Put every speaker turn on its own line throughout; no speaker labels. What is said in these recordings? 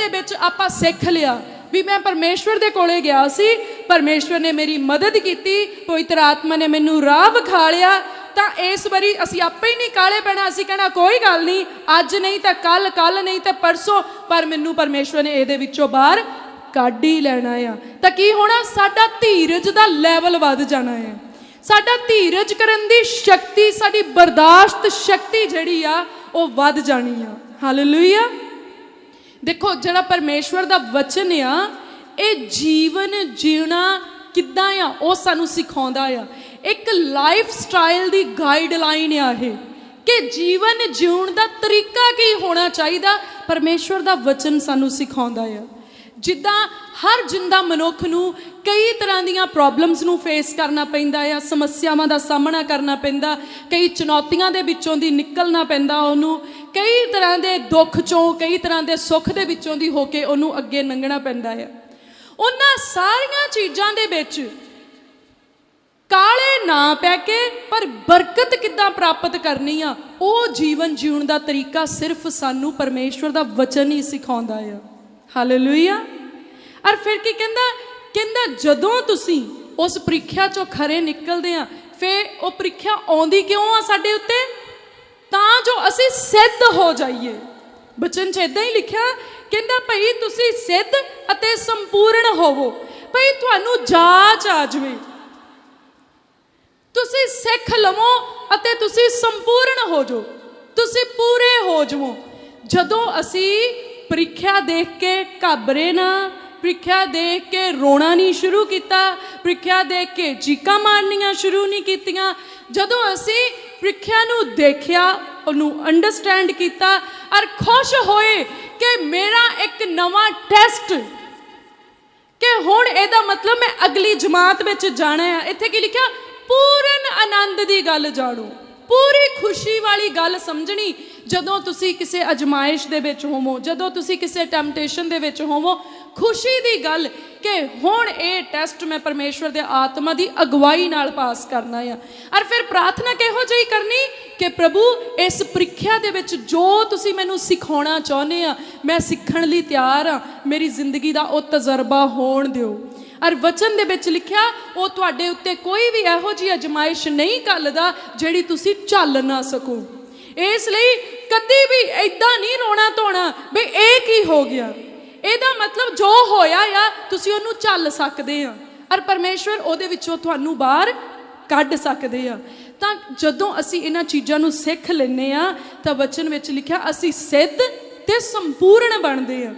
ਦੇ ਵਿੱਚ ਆਪਾਂ ਸਿੱਖ ਲਿਆ ਵੀ ਮੈਂ ਪਰਮੇਸ਼ਵਰ ਦੇ ਕੋਲੇ ਗਿਆ ਸੀ, ਪਰਮੇਸ਼ਵਰ ਨੇ ਮੇਰੀ ਮਦਦ ਕੀਤੀ, ਪਵਿੱਤਰ ਆਤਮਾ ਨੇ ਮੈਨੂੰ ਰਾਹ ਵਿਖਾ ਲਿਆ, ਤਾਂ ਇਸ ਵਾਰੀ ਅਸੀਂ ਆਪੇ ਹੀ ਨਹੀਂ ਕਾਲੇ ਪੈਣਾ, ਅਸੀਂ ਕਹਿਣਾ ਕੋਈ ਗੱਲ ਨਹੀਂ, ਅੱਜ ਨਹੀਂ ਤਾਂ ਕੱਲ ਕੱਲ ਨਹੀਂ ਤਾਂ ਪਰਸੋਂ, ਪਰ ਮੈਨੂੰ ਪਰਮੇਸ਼ਵਰ ਨੇ ਇਹਦੇ ਵਿੱਚੋਂ ਬਾਹਰ ਕੱਢ ਹੀ ਲੈਣਾ ਆ। ਤਾਂ ਕੀ ਹੋਣਾ, ਸਾਡਾ ਧੀਰਜ ਦਾ ਲੈਵਲ ਵੱਧ ਜਾਣਾ ਹੈ ਸਾਡਾ ਧੀਰਜ ਕਰਨ ਦੀ ਸ਼ਕਤੀ, ਸਾਡੀ ਬਰਦਾਸ਼ਤ ਸ਼ਕਤੀ ਜਿਹੜੀ ਆ, ਉਹ ਵੱਧ ਜਾਣੀ ਆ। ਹਾਲੇਲੂਇਆ ਦੇਖੋ, ਜਿਹੜਾ ਪਰਮੇਸ਼ਵਰ ਦਾ ਵਚਨ ਆ, ਇਹ ਜੀਵਨ ਜੀਣਾ ਕਿੱਦਾਂ ਆ, ਉਹ ਸਾਨੂੰ ਸਿਖਾਉਂਦਾ ਆ। ਇੱਕ ਲਾਈਫ ਸਟਾਈਲ ਦੀ ਗਾਈਡਲਾਈਨ ਆ ਇਹ, ਕਿ ਜੀਵਨ ਜਿਉਣ ਦਾ ਤਰੀਕਾ ਕੀ ਹੋਣਾ ਚਾਹੀਦਾ, ਪਰਮੇਸ਼ਵਰ ਦਾ ਵਚਨ ਸਾਨੂੰ ਸਿਖਾਉਂਦਾ ਆ। ਜਿੱਦਾਂ ਹਰ ਜਿੰਦਾ ਮਨੁੱਖ ਨੂੰ ਕਈ ਤਰ੍ਹਾਂ ਦੀਆਂ ਪ੍ਰੋਬਲਮਸ ਨੂੰ ਫੇਸ ਕਰਨਾ ਪੈਂਦਾ ਆ, ਸਮੱਸਿਆਵਾਂ ਦਾ ਸਾਹਮਣਾ ਕਰਨਾ ਪੈਂਦਾ, ਕਈ ਚੁਣੌਤੀਆਂ ਦੇ ਵਿੱਚੋਂ ਦੀ ਨਿਕਲਣਾ ਪੈਂਦਾ ਉਹਨੂੰ। ਕਈ ਤਰ੍ਹਾਂ ਦੇ ਦੁੱਖ ਚੋਂ, ਕਈ ਤਰ੍ਹਾਂ ਦੇ ਸੁੱਖ ਦੇ ਵਿੱਚੋਂ ਦੀ ਹੋ ਕੇ ਉਹਨੂੰ ਅੱਗੇ ਲੰਘਣਾ ਪੈਂਦਾ ਆ ਉਹਨਾਂ ਸਾਰੀਆਂ ਚੀਜ਼ਾਂ ਦੇ ਵਿੱਚ ਕਾਲੇ ਨਾ ਪੈ ਕੇ, ਪਰ ਬਰਕਤ ਕਿੱਦਾਂ ਪ੍ਰਾਪਤ ਕਰਨੀ ਆ, ਉਹ ਜੀਵਨ ਜਿਉਣ ਦਾ ਤਰੀਕਾ ਸਿਰਫ ਸਾਨੂੰ ਪਰਮੇਸ਼ਵਰ ਦਾ ਵਚਨ ਹੀ ਸਿਖਾਉਂਦਾ ਆ। ਹਾਲੇਲੂਇਆ ਔਰ ਫਿਰ ਕੀ ਕਹਿੰਦਾ? ਕਹਿੰਦਾ, ਜਦੋਂ ਤੁਸੀਂ ਉਸ ਪ੍ਰੀਖਿਆ ਚੋਂ ਖਰੇ ਨਿਕਲਦੇ ਆ ਫੇ ਉਹ ਪ੍ਰੀਖਿਆ ਆਉਂਦੀ ਕਿਉਂ ਆ ਸਾਡੇ ਉੱਤੇ? ਤਾਂ ਜੋ ਅਸੀਂ ਸਿੱਧ ਹੋ ਜਾਈਏ। ਬਚਨ ਚ ਇਦਾਂ ਹੀ ਲਿਖਿਆ, ਕਹਿੰਦਾ ਭਈ ਤੁਸੀਂ ਸਿੱਧ ਅਤੇ ਸੰਪੂਰਨ ਹੋਵੋ, ਭਈ ਤੁਹਾਨੂੰ ਜਾਚ ਆ ਜਾਵੇ। ਤੁਸੀਂ ਸਿੱਖ ਲਵੋ ਅਤੇ ਤੁਸੀਂ ਸੰਪੂਰਨ ਹੋ ਜਾਓ ਤੁਸੀਂ ਪੂਰੇ ਹੋ ਜਾਵੋ। ਜਦੋਂ ਅਸੀਂ ਪ੍ਰੀਖਿਆ ਦੇਖ ਕੇ ਘਾਬਰੇ ਨਾ, ਪ੍ਰੀਖਿਆ ਦੇਖ ਕੇ ਰੋਣਾ ਨਹੀਂ ਸ਼ੁਰੂ ਕੀਤਾ, ਪ੍ਰੀਖਿਆ ਦੇਖ ਕੇ ਚੀਕਾਂ ਮਾਰਨੀਆਂ ਸ਼ੁਰੂ ਨਹੀਂ ਕੀਤੀਆਂ, ਜਦੋਂ ਅਸੀਂ ਪ੍ਰੀਖਿਆ ਨੂੰ ਦੇਖਿਆ, ਉਹਨੂੰ ਅੰਡਰਸਟੈਂਡ ਕੀਤਾ ਔਰ ਖੁਸ਼ ਹੋਏ ਕਿ ਮੇਰਾ ਇੱਕ ਨਵਾਂ ਟੈਸਟ ਕਿ ਹੁਣ ਇਹਦਾ ਮਤਲਬ ਮੈਂ ਅਗਲੀ ਜਮਾਤ ਵਿੱਚ ਜਾਣਾ ਹੈ ਇੱਥੇ ਕੀ ਲਿਖਿਆ? ਪੂਰਨ ਆਨੰਦ ਦੀ ਗੱਲ ਜਾਣੋ। ਪੂਰੀ ਖੁਸ਼ੀ ਵਾਲੀ ਗੱਲ ਸਮਝਣੀ। ਜਦੋਂ ਤੁਸੀਂ ਕਿਸੇ ਅਜਮਾਇਸ਼ ਦੇ ਵਿੱਚ ਹੋਵੋ, ਜਦੋਂ ਤੁਸੀਂ ਕਿਸੇ ਟੈਂਪਟੇਸ਼ਨ ਦੇ ਵਿੱਚ ਹੋਵੋ ਖੁਸ਼ੀ ਦੀ ਗੱਲ ਕਿ ਹੁਣ ਇਹ ਟੈਸਟ ਮੈਂ ਪਰਮੇਸ਼ਵਰ ਦੇ ਆਤਮਾ ਦੀ ਅਗਵਾਈ ਨਾਲ ਪਾਸ ਕਰਨਾ ਆ। ਔਰ ਫਿਰ ਪ੍ਰਾਰਥਨਾ ਕਿਹੋ ਜਿਹੀ ਕਰਨੀ ਕਿ ਪ੍ਰਭੂ, ਇਸ ਪ੍ਰੀਖਿਆ ਦੇ ਵਿੱਚ ਜੋ ਤੁਸੀਂ ਮੈਨੂੰ ਸਿਖਾਉਣਾ ਚਾਹੁੰਦੇ ਆ, ਮੈਂ ਸਿੱਖਣ ਲਈ ਤਿਆਰ ਆ। ਮੇਰੀ ਜ਼ਿੰਦਗੀ ਦਾ ਉਹ ਤਜਰਬਾ ਹੋਣ ਦਿਓ। ਔਰ ਵਚਨ ਦੇ ਵਿੱਚ ਲਿਖਿਆ, ਉਹ ਤੁਹਾਡੇ ਉੱਤੇ ਕੋਈ ਵੀ ਇਹੋ ਜਿਹੀ ਅਜਮਾਇਸ਼ ਨਹੀਂ ਕੱਲਦਾ ਜਿਹੜੀ ਤੁਸੀਂ ਝੱਲ ਨਾ ਸਕੋ। ਇਸ ਲਈ ਕਦੀ ਵੀ ਐਦਾਂ ਨਹੀਂ ਰੋਣਾ ਧੋਣਾ ਵੀ ਇਹ ਕੀ ਹੋ ਗਿਆ। ਇਹਦਾ ਮਤਲਬ ਜੋ ਹੋਇਆ ਆ, ਤੁਸੀਂ ਉਹਨੂੰ ਝੱਲ ਸਕਦੇ ਆ। ਔਰ ਪਰਮੇਸ਼ਵਰ ਉਹਦੇ ਵਿੱਚੋਂ ਤੁਹਾਨੂੰ ਬਾਹਰ ਕੱਢ ਸਕਦੇ ਆ। ਤਾਂ ਜਦੋਂ ਅਸੀਂ ਇਹਨਾਂ ਚੀਜ਼ਾਂ ਨੂੰ ਸਿੱਖ ਲੈਨੇ ਆ, ਤਾਂ ਵਚਨ ਵਿੱਚ ਲਿਖਿਆ, ਅਸੀਂ ਸਿੱਧ ਤੇ ਸੰਪੂਰਨ ਬਣਦੇ ਆ।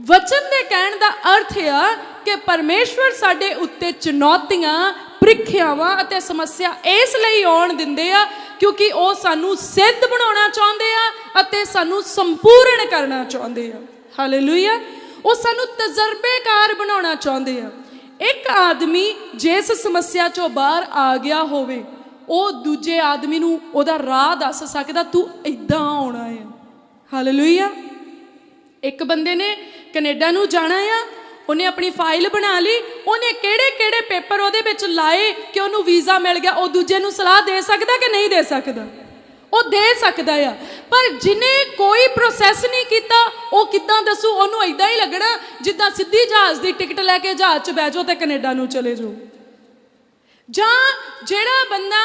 ਵਚਨ ਦੇ ਕਹਿਣ ਦਾ ਅਰਥ ਆ ਕਿ ਪਰਮੇਸ਼ਵਰ ਸਾਡੇ ਉੱਤੇ ਚੁਣੌਤੀਆਂ, ਪ੍ਰੀਖਿਆਵਾਂ ਅਤੇ ਸਮੱਸਿਆ ਇਸ ਲਈ ਆਉਣ ਦਿੰਦੇ ਆ, ਕਿਉਂਕਿ ਉਹ ਸਾਨੂੰ ਸਿੱਧ ਬਣਾਉਣਾ ਚਾਹੁੰਦੇ ਆ ਅਤੇ ਸਾਨੂੰ ਸੰਪੂਰਨ ਕਰਨਾ ਚਾਹੁੰਦੇ ਆ। ਹਾਲੇਲੂਇਆ ਉਹ ਸਾਨੂੰ ਤਜਰਬੇਕਾਰ ਬਣਾਉਣਾ ਚਾਹੁੰਦੇ ਆ। ਇੱਕ ਆਦਮੀ ਜਿਸ ਸਮੱਸਿਆ ਚੋਂ ਬਾਹਰ ਆ ਗਿਆ ਹੋਵੇ, ਉਹ ਦੂਜੇ ਆਦਮੀ ਨੂੰ ਉਹਦਾ ਰਾਹ ਦੱਸ ਸਕਦਾ, ਤੂੰ ਇਦਾਂ ਆਉਣਾ ਹੈ ਹਾਲੇਲੂਇਆ ਇੱਕ ਬੰਦੇ ਨੇ ਕੈਨੇਡਾ ਨੂੰ ਜਾਣਾ ਆ, ਉਹਨੇ ਆਪਣੀ ਫਾਈਲ ਬਣਾ ਲਈ, ਉਹਨੇ ਕਿਹੜੇ ਕਿਹੜੇ ਪੇਪਰ ਉਹਦੇ ਵਿੱਚ ਲਾਏ ਕਿ ਉਹਨੂੰ ਵੀਜ਼ਾ ਮਿਲ ਗਿਆ, ਉਹ ਦੂਜੇ ਨੂੰ ਸਲਾਹ ਦੇ ਸਕਦਾ ਕਿ ਨਹੀਂ ਦੇ ਸਕਦਾ? ਉਹ ਦੇ ਸਕਦਾ ਆ। ਪਰ ਜਿਨੇ ਕੋਈ ਪ੍ਰੋਸੈਸ ਨਹੀਂ ਕੀਤਾ, ਉਹ ਕਿੱਦਾਂ ਦੱਸੂ? ਉਹਨੂੰ ਐਦਾਂ ਹੀ ਲੱਗਣਾ ਜਿੱਦਾਂ ਸਿੱਧੀ ਜਹਾਜ਼ ਦੀ ਟਿਕਟ ਲੈ ਕੇ ਜਹਾਜ਼ 'ਚ ਬਹਿ ਜਾਓ ਤੇ ਕੈਨੇਡਾ ਨੂੰ ਚਲੇ ਜਾਓ। ਜਾਂ ਜਿਹੜਾ ਬੰਦਾ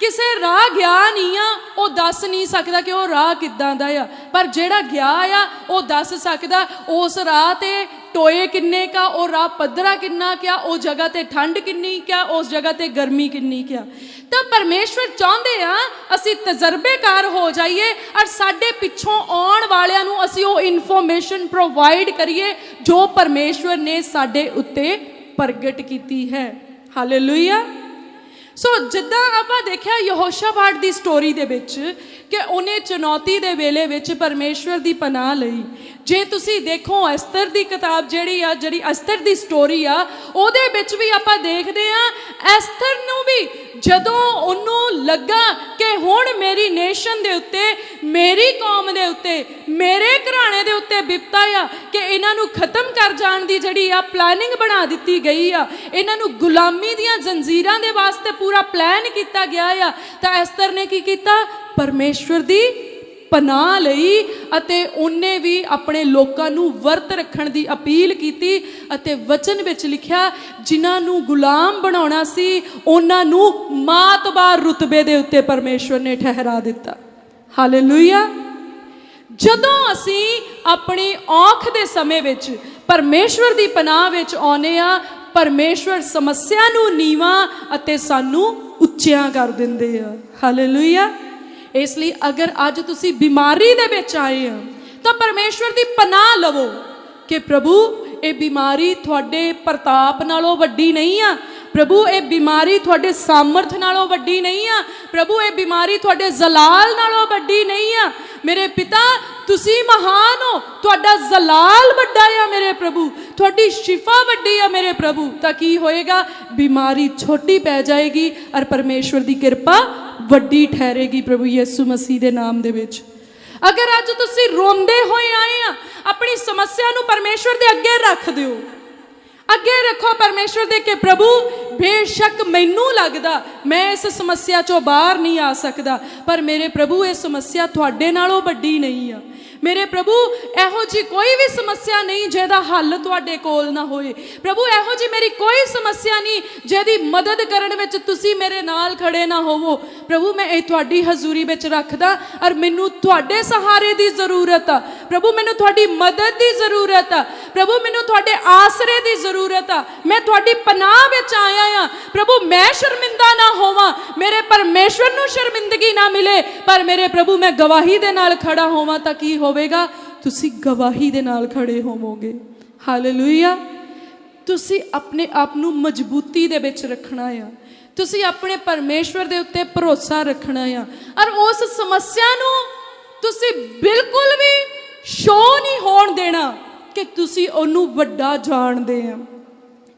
ਕਿਸੇ ਰਾਹ ਗਿਆ ਨਹੀਂ ਆ, ਉਹ ਦੱਸ ਨਹੀਂ ਸਕਦਾ ਕਿ ਉਹ ਰਾਹ ਕਿੱਦਾਂ ਦਾ ਆ। ਪਰ ਜਿਹੜਾ ਗਿਆ ਆ, ਉਹ ਦੱਸ ਸਕਦਾ, ਉਸ ਰਾਹ ਤੇ ਟੋਏ ਕਿੰਨੇ ਕਾ ਉਹ ਰਾਹ ਪੱਧਰਾ ਕਿੰਨਾ ਕਿਆ ਉਹ ਜਗ੍ਹਾ ਤੇ ਠੰਡ ਕਿੰਨੀ ਕਿਆ ਉਸ ਜਗ੍ਹਾ ਤੇ ਗਰਮੀ ਕਿੰਨੀ ਕਿਆ ਤਾਂ ਪਰਮੇਸ਼ਵਰ ਚਾਹੁੰਦੇ ਆ, ਅਸੀਂ ਤਜਰਬੇਕਾਰ ਹੋ ਜਾਈਏ ਔਰ ਸਾਡੇ ਪਿੱਛੋਂ ਆਉਣ ਵਾਲਿਆਂ ਨੂੰ ਅਸੀਂ ਉਹ ਇਨਫੋਰਮੇਸ਼ਨ ਪ੍ਰੋਵਾਈਡ ਕਰੀਏ ਜੋ ਪਰਮੇਸ਼ਵਰ ਨੇ ਸਾਡੇ ਉੱਤੇ ਪ੍ਰਗਟ ਕੀਤੀ ਹੈ। ਹਾਲੇਲੂਇਆ ਸੋ ਜਿੱਦਾਂ ਆਪਾਂ ਦੇਖਿਆ ਯਹੋਸ਼ਾਫਾਟ ਦੀ ਸਟੋਰੀ ਦੇ ਵਿੱਚ ਕਿ ਉਹਨੇ ਚੁਣੌਤੀ ਦੇ ਵੇਲੇ ਵਿੱਚ ਪਰਮੇਸ਼ਵਰ ਦੀ ਪਨਾਹ ਲਈ। ਜੇ ਤੁਸੀਂ ਦੇਖੋ ਅਸਤਰ ਦੀ ਕਿਤਾਬ ਜਿਹੜੀ ਆ, ਜਿਹੜੀ ਅਸਤਰ ਦੀ ਸਟੋਰੀ ਆ, ਉਹਦੇ ਵਿੱਚ ਵੀ ਆਪਾਂ ਦੇਖਦੇ ਆ, ਅਸਤਰ ਨੂੰ ਵੀ ਜਦੋਂ ਉਹਨੂੰ ਲੱਗਾ ਕਿ ਹੁਣ ਮੇਰੀ ਨੇਸ਼ਨ ਦੇ ਉੱਤੇ, ਮੇਰੀ ਕੌਮ ਦੇ ਉੱਤੇ, ਮੇਰੇ ਘਰਾਣੇ ਦੇ ਉੱਤੇ ਬਿਪਤਾ ਆ, ਕਿ ਇਹਨਾਂ ਨੂੰ ਖਤਮ ਕਰ ਜਾਣ ਦੀ ਜਿਹੜੀ ਆ ਪਲੈਨਿੰਗ ਬਣਾ ਦਿੱਤੀ ਗਈ ਆ, ਇਹਨਾਂ ਨੂੰ ਗੁਲਾਮੀ ਦੀਆਂ ਜ਼ੰਜੀਰਾਂ ਦੇ ਵਾਸਤੇ ਪੂਰਾ ਪਲਾਨ ਕੀਤਾ ਗਿਆ ਆ, ਤਾਂ ਅਸਤਰ ਨੇ ਕੀ ਕੀਤਾ? ਪਰਮੇਸ਼ਵਰ ਦੀ ਪਨਾਹ ਲਈ ਅਤੇ ਉਹਨੇ ਵੀ ਆਪਣੇ ਲੋਕਾਂ ਨੂੰ ਵਰਤ ਰੱਖਣ ਦੀ ਅਪੀਲ ਕੀਤੀ ਅਤੇ ਵਚਨ ਵਿੱਚ ਲਿਖਿਆ, ਜਿਨ੍ਹਾਂ ਨੂੰ ਗੁਲਾਮ ਬਣਾਉਣਾ ਸੀ, ਉਹਨਾਂ ਨੂੰ ਮਾਤਬਾਰ ਰੁਤਬੇ ਦੇ ਉੱਤੇ ਪਰਮੇਸ਼ਵਰ ਨੇ ਠਹਿਰਾ ਦਿੱਤਾ। ਹਾਲੇਲੂਇਆ ਜਦੋਂ ਅਸੀਂ ਆਪਣੀ ਔਖ ਦੇ ਸਮੇਂ ਵਿੱਚ ਪਰਮੇਸ਼ਵਰ ਦੀ ਪਨਾਹ ਵਿੱਚ ਆਉਨੇ ਆ ਪਰਮੇਸ਼ਵਰ ਸਮੱਸਿਆ ਨੂੰ ਨੀਵਾ ਅਤੇ ਸਾਨੂੰ ਉੱਚਿਆਂ ਕਰ ਦਿੰਦੇ ਆ। ਹਾਲੇਲੂਇਆ ਇਸ ਲਈ ਅਗਰ ਅੱਜ ਤੁਸੀਂ ਬਿਮਾਰੀ ਦੇ ਵਿੱਚ ਆਏ ਆ, ਤਾਂ ਪਰਮੇਸ਼ਵਰ ਦੀ ਪਨਾਹ ਲਵੋ ਕਿ ਪ੍ਰਭੂ, ਇਹ ਬਿਮਾਰੀ ਤੁਹਾਡੇ ਪ੍ਰਤਾਪ ਨਾਲੋਂ ਵੱਡੀ ਨਹੀਂ ਆ। ਪ੍ਰਭੂ, ਇਹ ਬਿਮਾਰੀ ਤੁਹਾਡੇ ਸਾਮਰਥ ਨਾਲੋਂ ਵੱਡੀ ਨਹੀਂ ਆ। ਪ੍ਰਭੂ, ਇਹ ਬਿਮਾਰੀ ਤੁਹਾਡੇ ਜ਼ਲਾਲ ਨਾਲੋਂ ਵੱਡੀ ਨਹੀਂ ਆ। ਮੇਰੇ ਪਿਤਾ, ਤੁਸੀਂ ਮਹਾਨ ਹੋ। ਤੁਹਾਡਾ ਜ਼ਲਾਲ ਵੱਡਾ ਆ ਮੇਰੇ ਪ੍ਰਭੂ। ਤੁਹਾਡੀ ਸ਼ਿਫਾ ਵੱਡੀ ਆ ਮੇਰੇ ਪ੍ਰਭੂ। ਤਾਂ ਕੀ ਹੋਏਗਾ? ਬਿਮਾਰੀ ਛੋਟੀ ਪੈ ਜਾਏਗੀ ਔਰ ਪਰਮੇਸ਼ਵਰ ਦੀ ਕਿਰਪਾ ਵੱਡੀ ਠਹਿਰੇਗੀ ਪ੍ਰਭੂ ਯਿਸੂ ਮਸੀਹ ਦੇ ਨਾਮ ਦੇ ਵਿੱਚ। ਅਗਰ ਅੱਜ ਤੁਸੀਂ ਰੋਂਦੇ ਹੋਏ ਆਏ ਆ, ਆਪਣੀ ਸਮੱਸਿਆ ਨੂੰ ਪਰਮੇਸ਼ਵਰ ਦੇ ਅੱਗੇ ਰੱਖ ਦਿਓ। ਅੱਗੇ ਰੱਖੋ ਪਰਮੇਸ਼ਵਰ ਦੇ ਕਿ ਪ੍ਰਭੂ, ਬੇਸ਼ੱਕ ਮੈਨੂੰ ਲੱਗਦਾ ਮੈਂ ਇਸ ਸਮੱਸਿਆ ਚੋਂ ਬਾਹਰ ਨਹੀਂ ਆ ਸਕਦਾ, ਪਰ ਮੇਰੇ ਪ੍ਰਭੂ, ਇਹ ਸਮੱਸਿਆ ਤੁਹਾਡੇ ਨਾਲੋਂ ਵੱਡੀ ਨਹੀਂ ਆ। ਮੇਰੇ ਪ੍ਰਭੂ, ਇਹੋ ਜੀ ਕੋਈ ਵੀ ਸਮੱਸਿਆ ਨਹੀਂ ਜਿਹਦਾ ਹੱਲ ਤੁਹਾਡੇ ਕੋਲ ਨਾ ਹੋਏ। ਪ੍ਰਭੂ, ਇਹੋ ਜੀ ਮੇਰੀ ਕੋਈ ਸਮੱਸਿਆ ਨਹੀਂ ਜਿਹਦੀ ਮਦਦ ਕਰਨ ਵਿੱਚ ਤੁਸੀਂ ਮੇਰੇ ਨਾਲ ਖੜੇ ਨਾ ਹੋਵੋ। ਪ੍ਰਭੂ, ਮੈਂ ਇਹ ਤੁਹਾਡੀ ਹਜ਼ੂਰੀ ਵਿੱਚ ਰੱਖਦਾ ਔਰ ਮੈਨੂੰ ਤੁਹਾਡੇ ਸਹਾਰੇ ਦੀ ਜ਼ਰੂਰਤ ਆ। ਪ੍ਰਭੂ, ਮੈਨੂੰ ਤੁਹਾਡੀ ਮਦਦ ਦੀ ਜ਼ਰੂਰਤ ਆ। ਪ੍ਰਭੂ, ਮੈਨੂੰ ਤੁਹਾਡੇ ਆਸਰੇ ਦੀ ਜ਼ਰੂਰਤ ਆ। ਮੈਂ ਤੁਹਾਡੀ ਪਨਾਹ ਵਿੱਚ ਆਇਆ ਆ। ਪ੍ਰਭੂ, ਮੈਂ ਸ਼ਰਮਿੰਦਾ ਨਾ ਹੋਵਾਂ। ਮੇਰੇ ਪਰਮੇਸ਼ਵਰ ਨੂੰ ਸ਼ਰਮਿੰਦਗੀ ਨਾ ਮਿਲੇ। ਪਰ ਮੇਰੇ ਪ੍ਰਭੂ, ਮੈਂ ਗਵਾਹੀ ਦੇ ਨਾਲ ਖੜਾ ਹੋਵਾਂ ਤਾਂ ਕੀ ਹੋਵੇਗਾ? ਤੁਸੀਂ ਗਵਾਹੀ ਦੇ ਨਾਲ ਖੜੇ ਹੋਵੋਗੇ। ਹਾਲੇਲੂਇਆ। ਤੁਸੀਂ ਆਪਣੇ ਆਪ ਨੂੰ ਮਜ਼ਬੂਤੀ ਦੇ ਵਿੱਚ ਰੱਖਣਾ ਆ। ਤੁਸੀਂ ਆਪਣੇ ਪਰਮੇਸ਼ਵਰ ਦੇ ਉੱਤੇ ਭਰੋਸਾ ਰੱਖਣਾ ਆ। ਔਰ ਉਸ ਸਮੱਸਿਆ ਨੂੰ ਤੁਸੀਂ ਬਿਲਕੁਲ ਵੀ ਸ਼ੋ ਨਹੀਂ ਹੋਣ ਦੇਣਾ ਕਿ ਤੁਸੀਂ ਉਹਨੂੰ ਵੱਡਾ ਜਾਣਦੇ ਆ।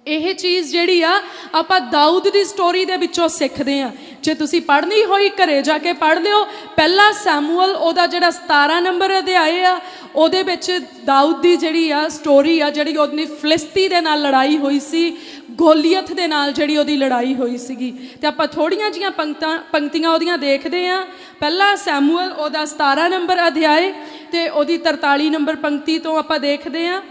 ਇਹ ਚੀਜ਼ ਜਿਹੜੀ ਆ, ਆਪਾਂ ਦਾਊਦ ਦੀ ਸਟੋਰੀ ਦੇ ਵਿੱਚੋਂ ਸਿੱਖਦੇ ਆ। ਜੇ ਤੁਸੀਂ ਪੜ੍ਹਨੀ ਹੋਈ ਘਰੇ ਜਾ ਕੇ ਪੜ੍ਹ ਲਿਓ, ਪਹਿਲਾ ਸੈਮੂਅਲ ਉਹਦਾ ਜਿਹੜਾ 17 ਨੰਬਰ ਅਧਿਆਏ ਆ, ਉਹਦੇ ਵਿੱਚ ਦਾਊਦ ਦੀ ਜਿਹੜੀ ਆ ਸਟੋਰੀ ਆ, ਜਿਹੜੀ ਉਹਦੀ ਫਲਿਸਤੀ ਦੇ ਨਾਲ ਲੜਾਈ ਹੋਈ ਸੀ ਗੋਲੀਅਥ ਦੇ ਨਾਲ ਜਿਹੜੀ ਉਹਦੀ ਲੜਾਈ ਹੋਈ ਸੀਗੀ। ਤੇ ਆਪਾਂ ਥੋੜੀਆਂ ਜੀਆਂ ਪੰਕਤਾਂ ਪੰਕਤੀਆਂ ਉਹਦੀਆਂ ਦੇਖਦੇ ਆ। ਪਹਿਲਾ ਸੈਮੂਅਲ ਉਹਦਾ 17 ਨੰਬਰ ਅਧਿਆਏ ਤੇ ਉਹਦੀ 43 ਨੰਬਰ ਪੰਕਤੀ ਤੋਂ ਆਪਾਂ ਦੇਖਦੇ ਆ।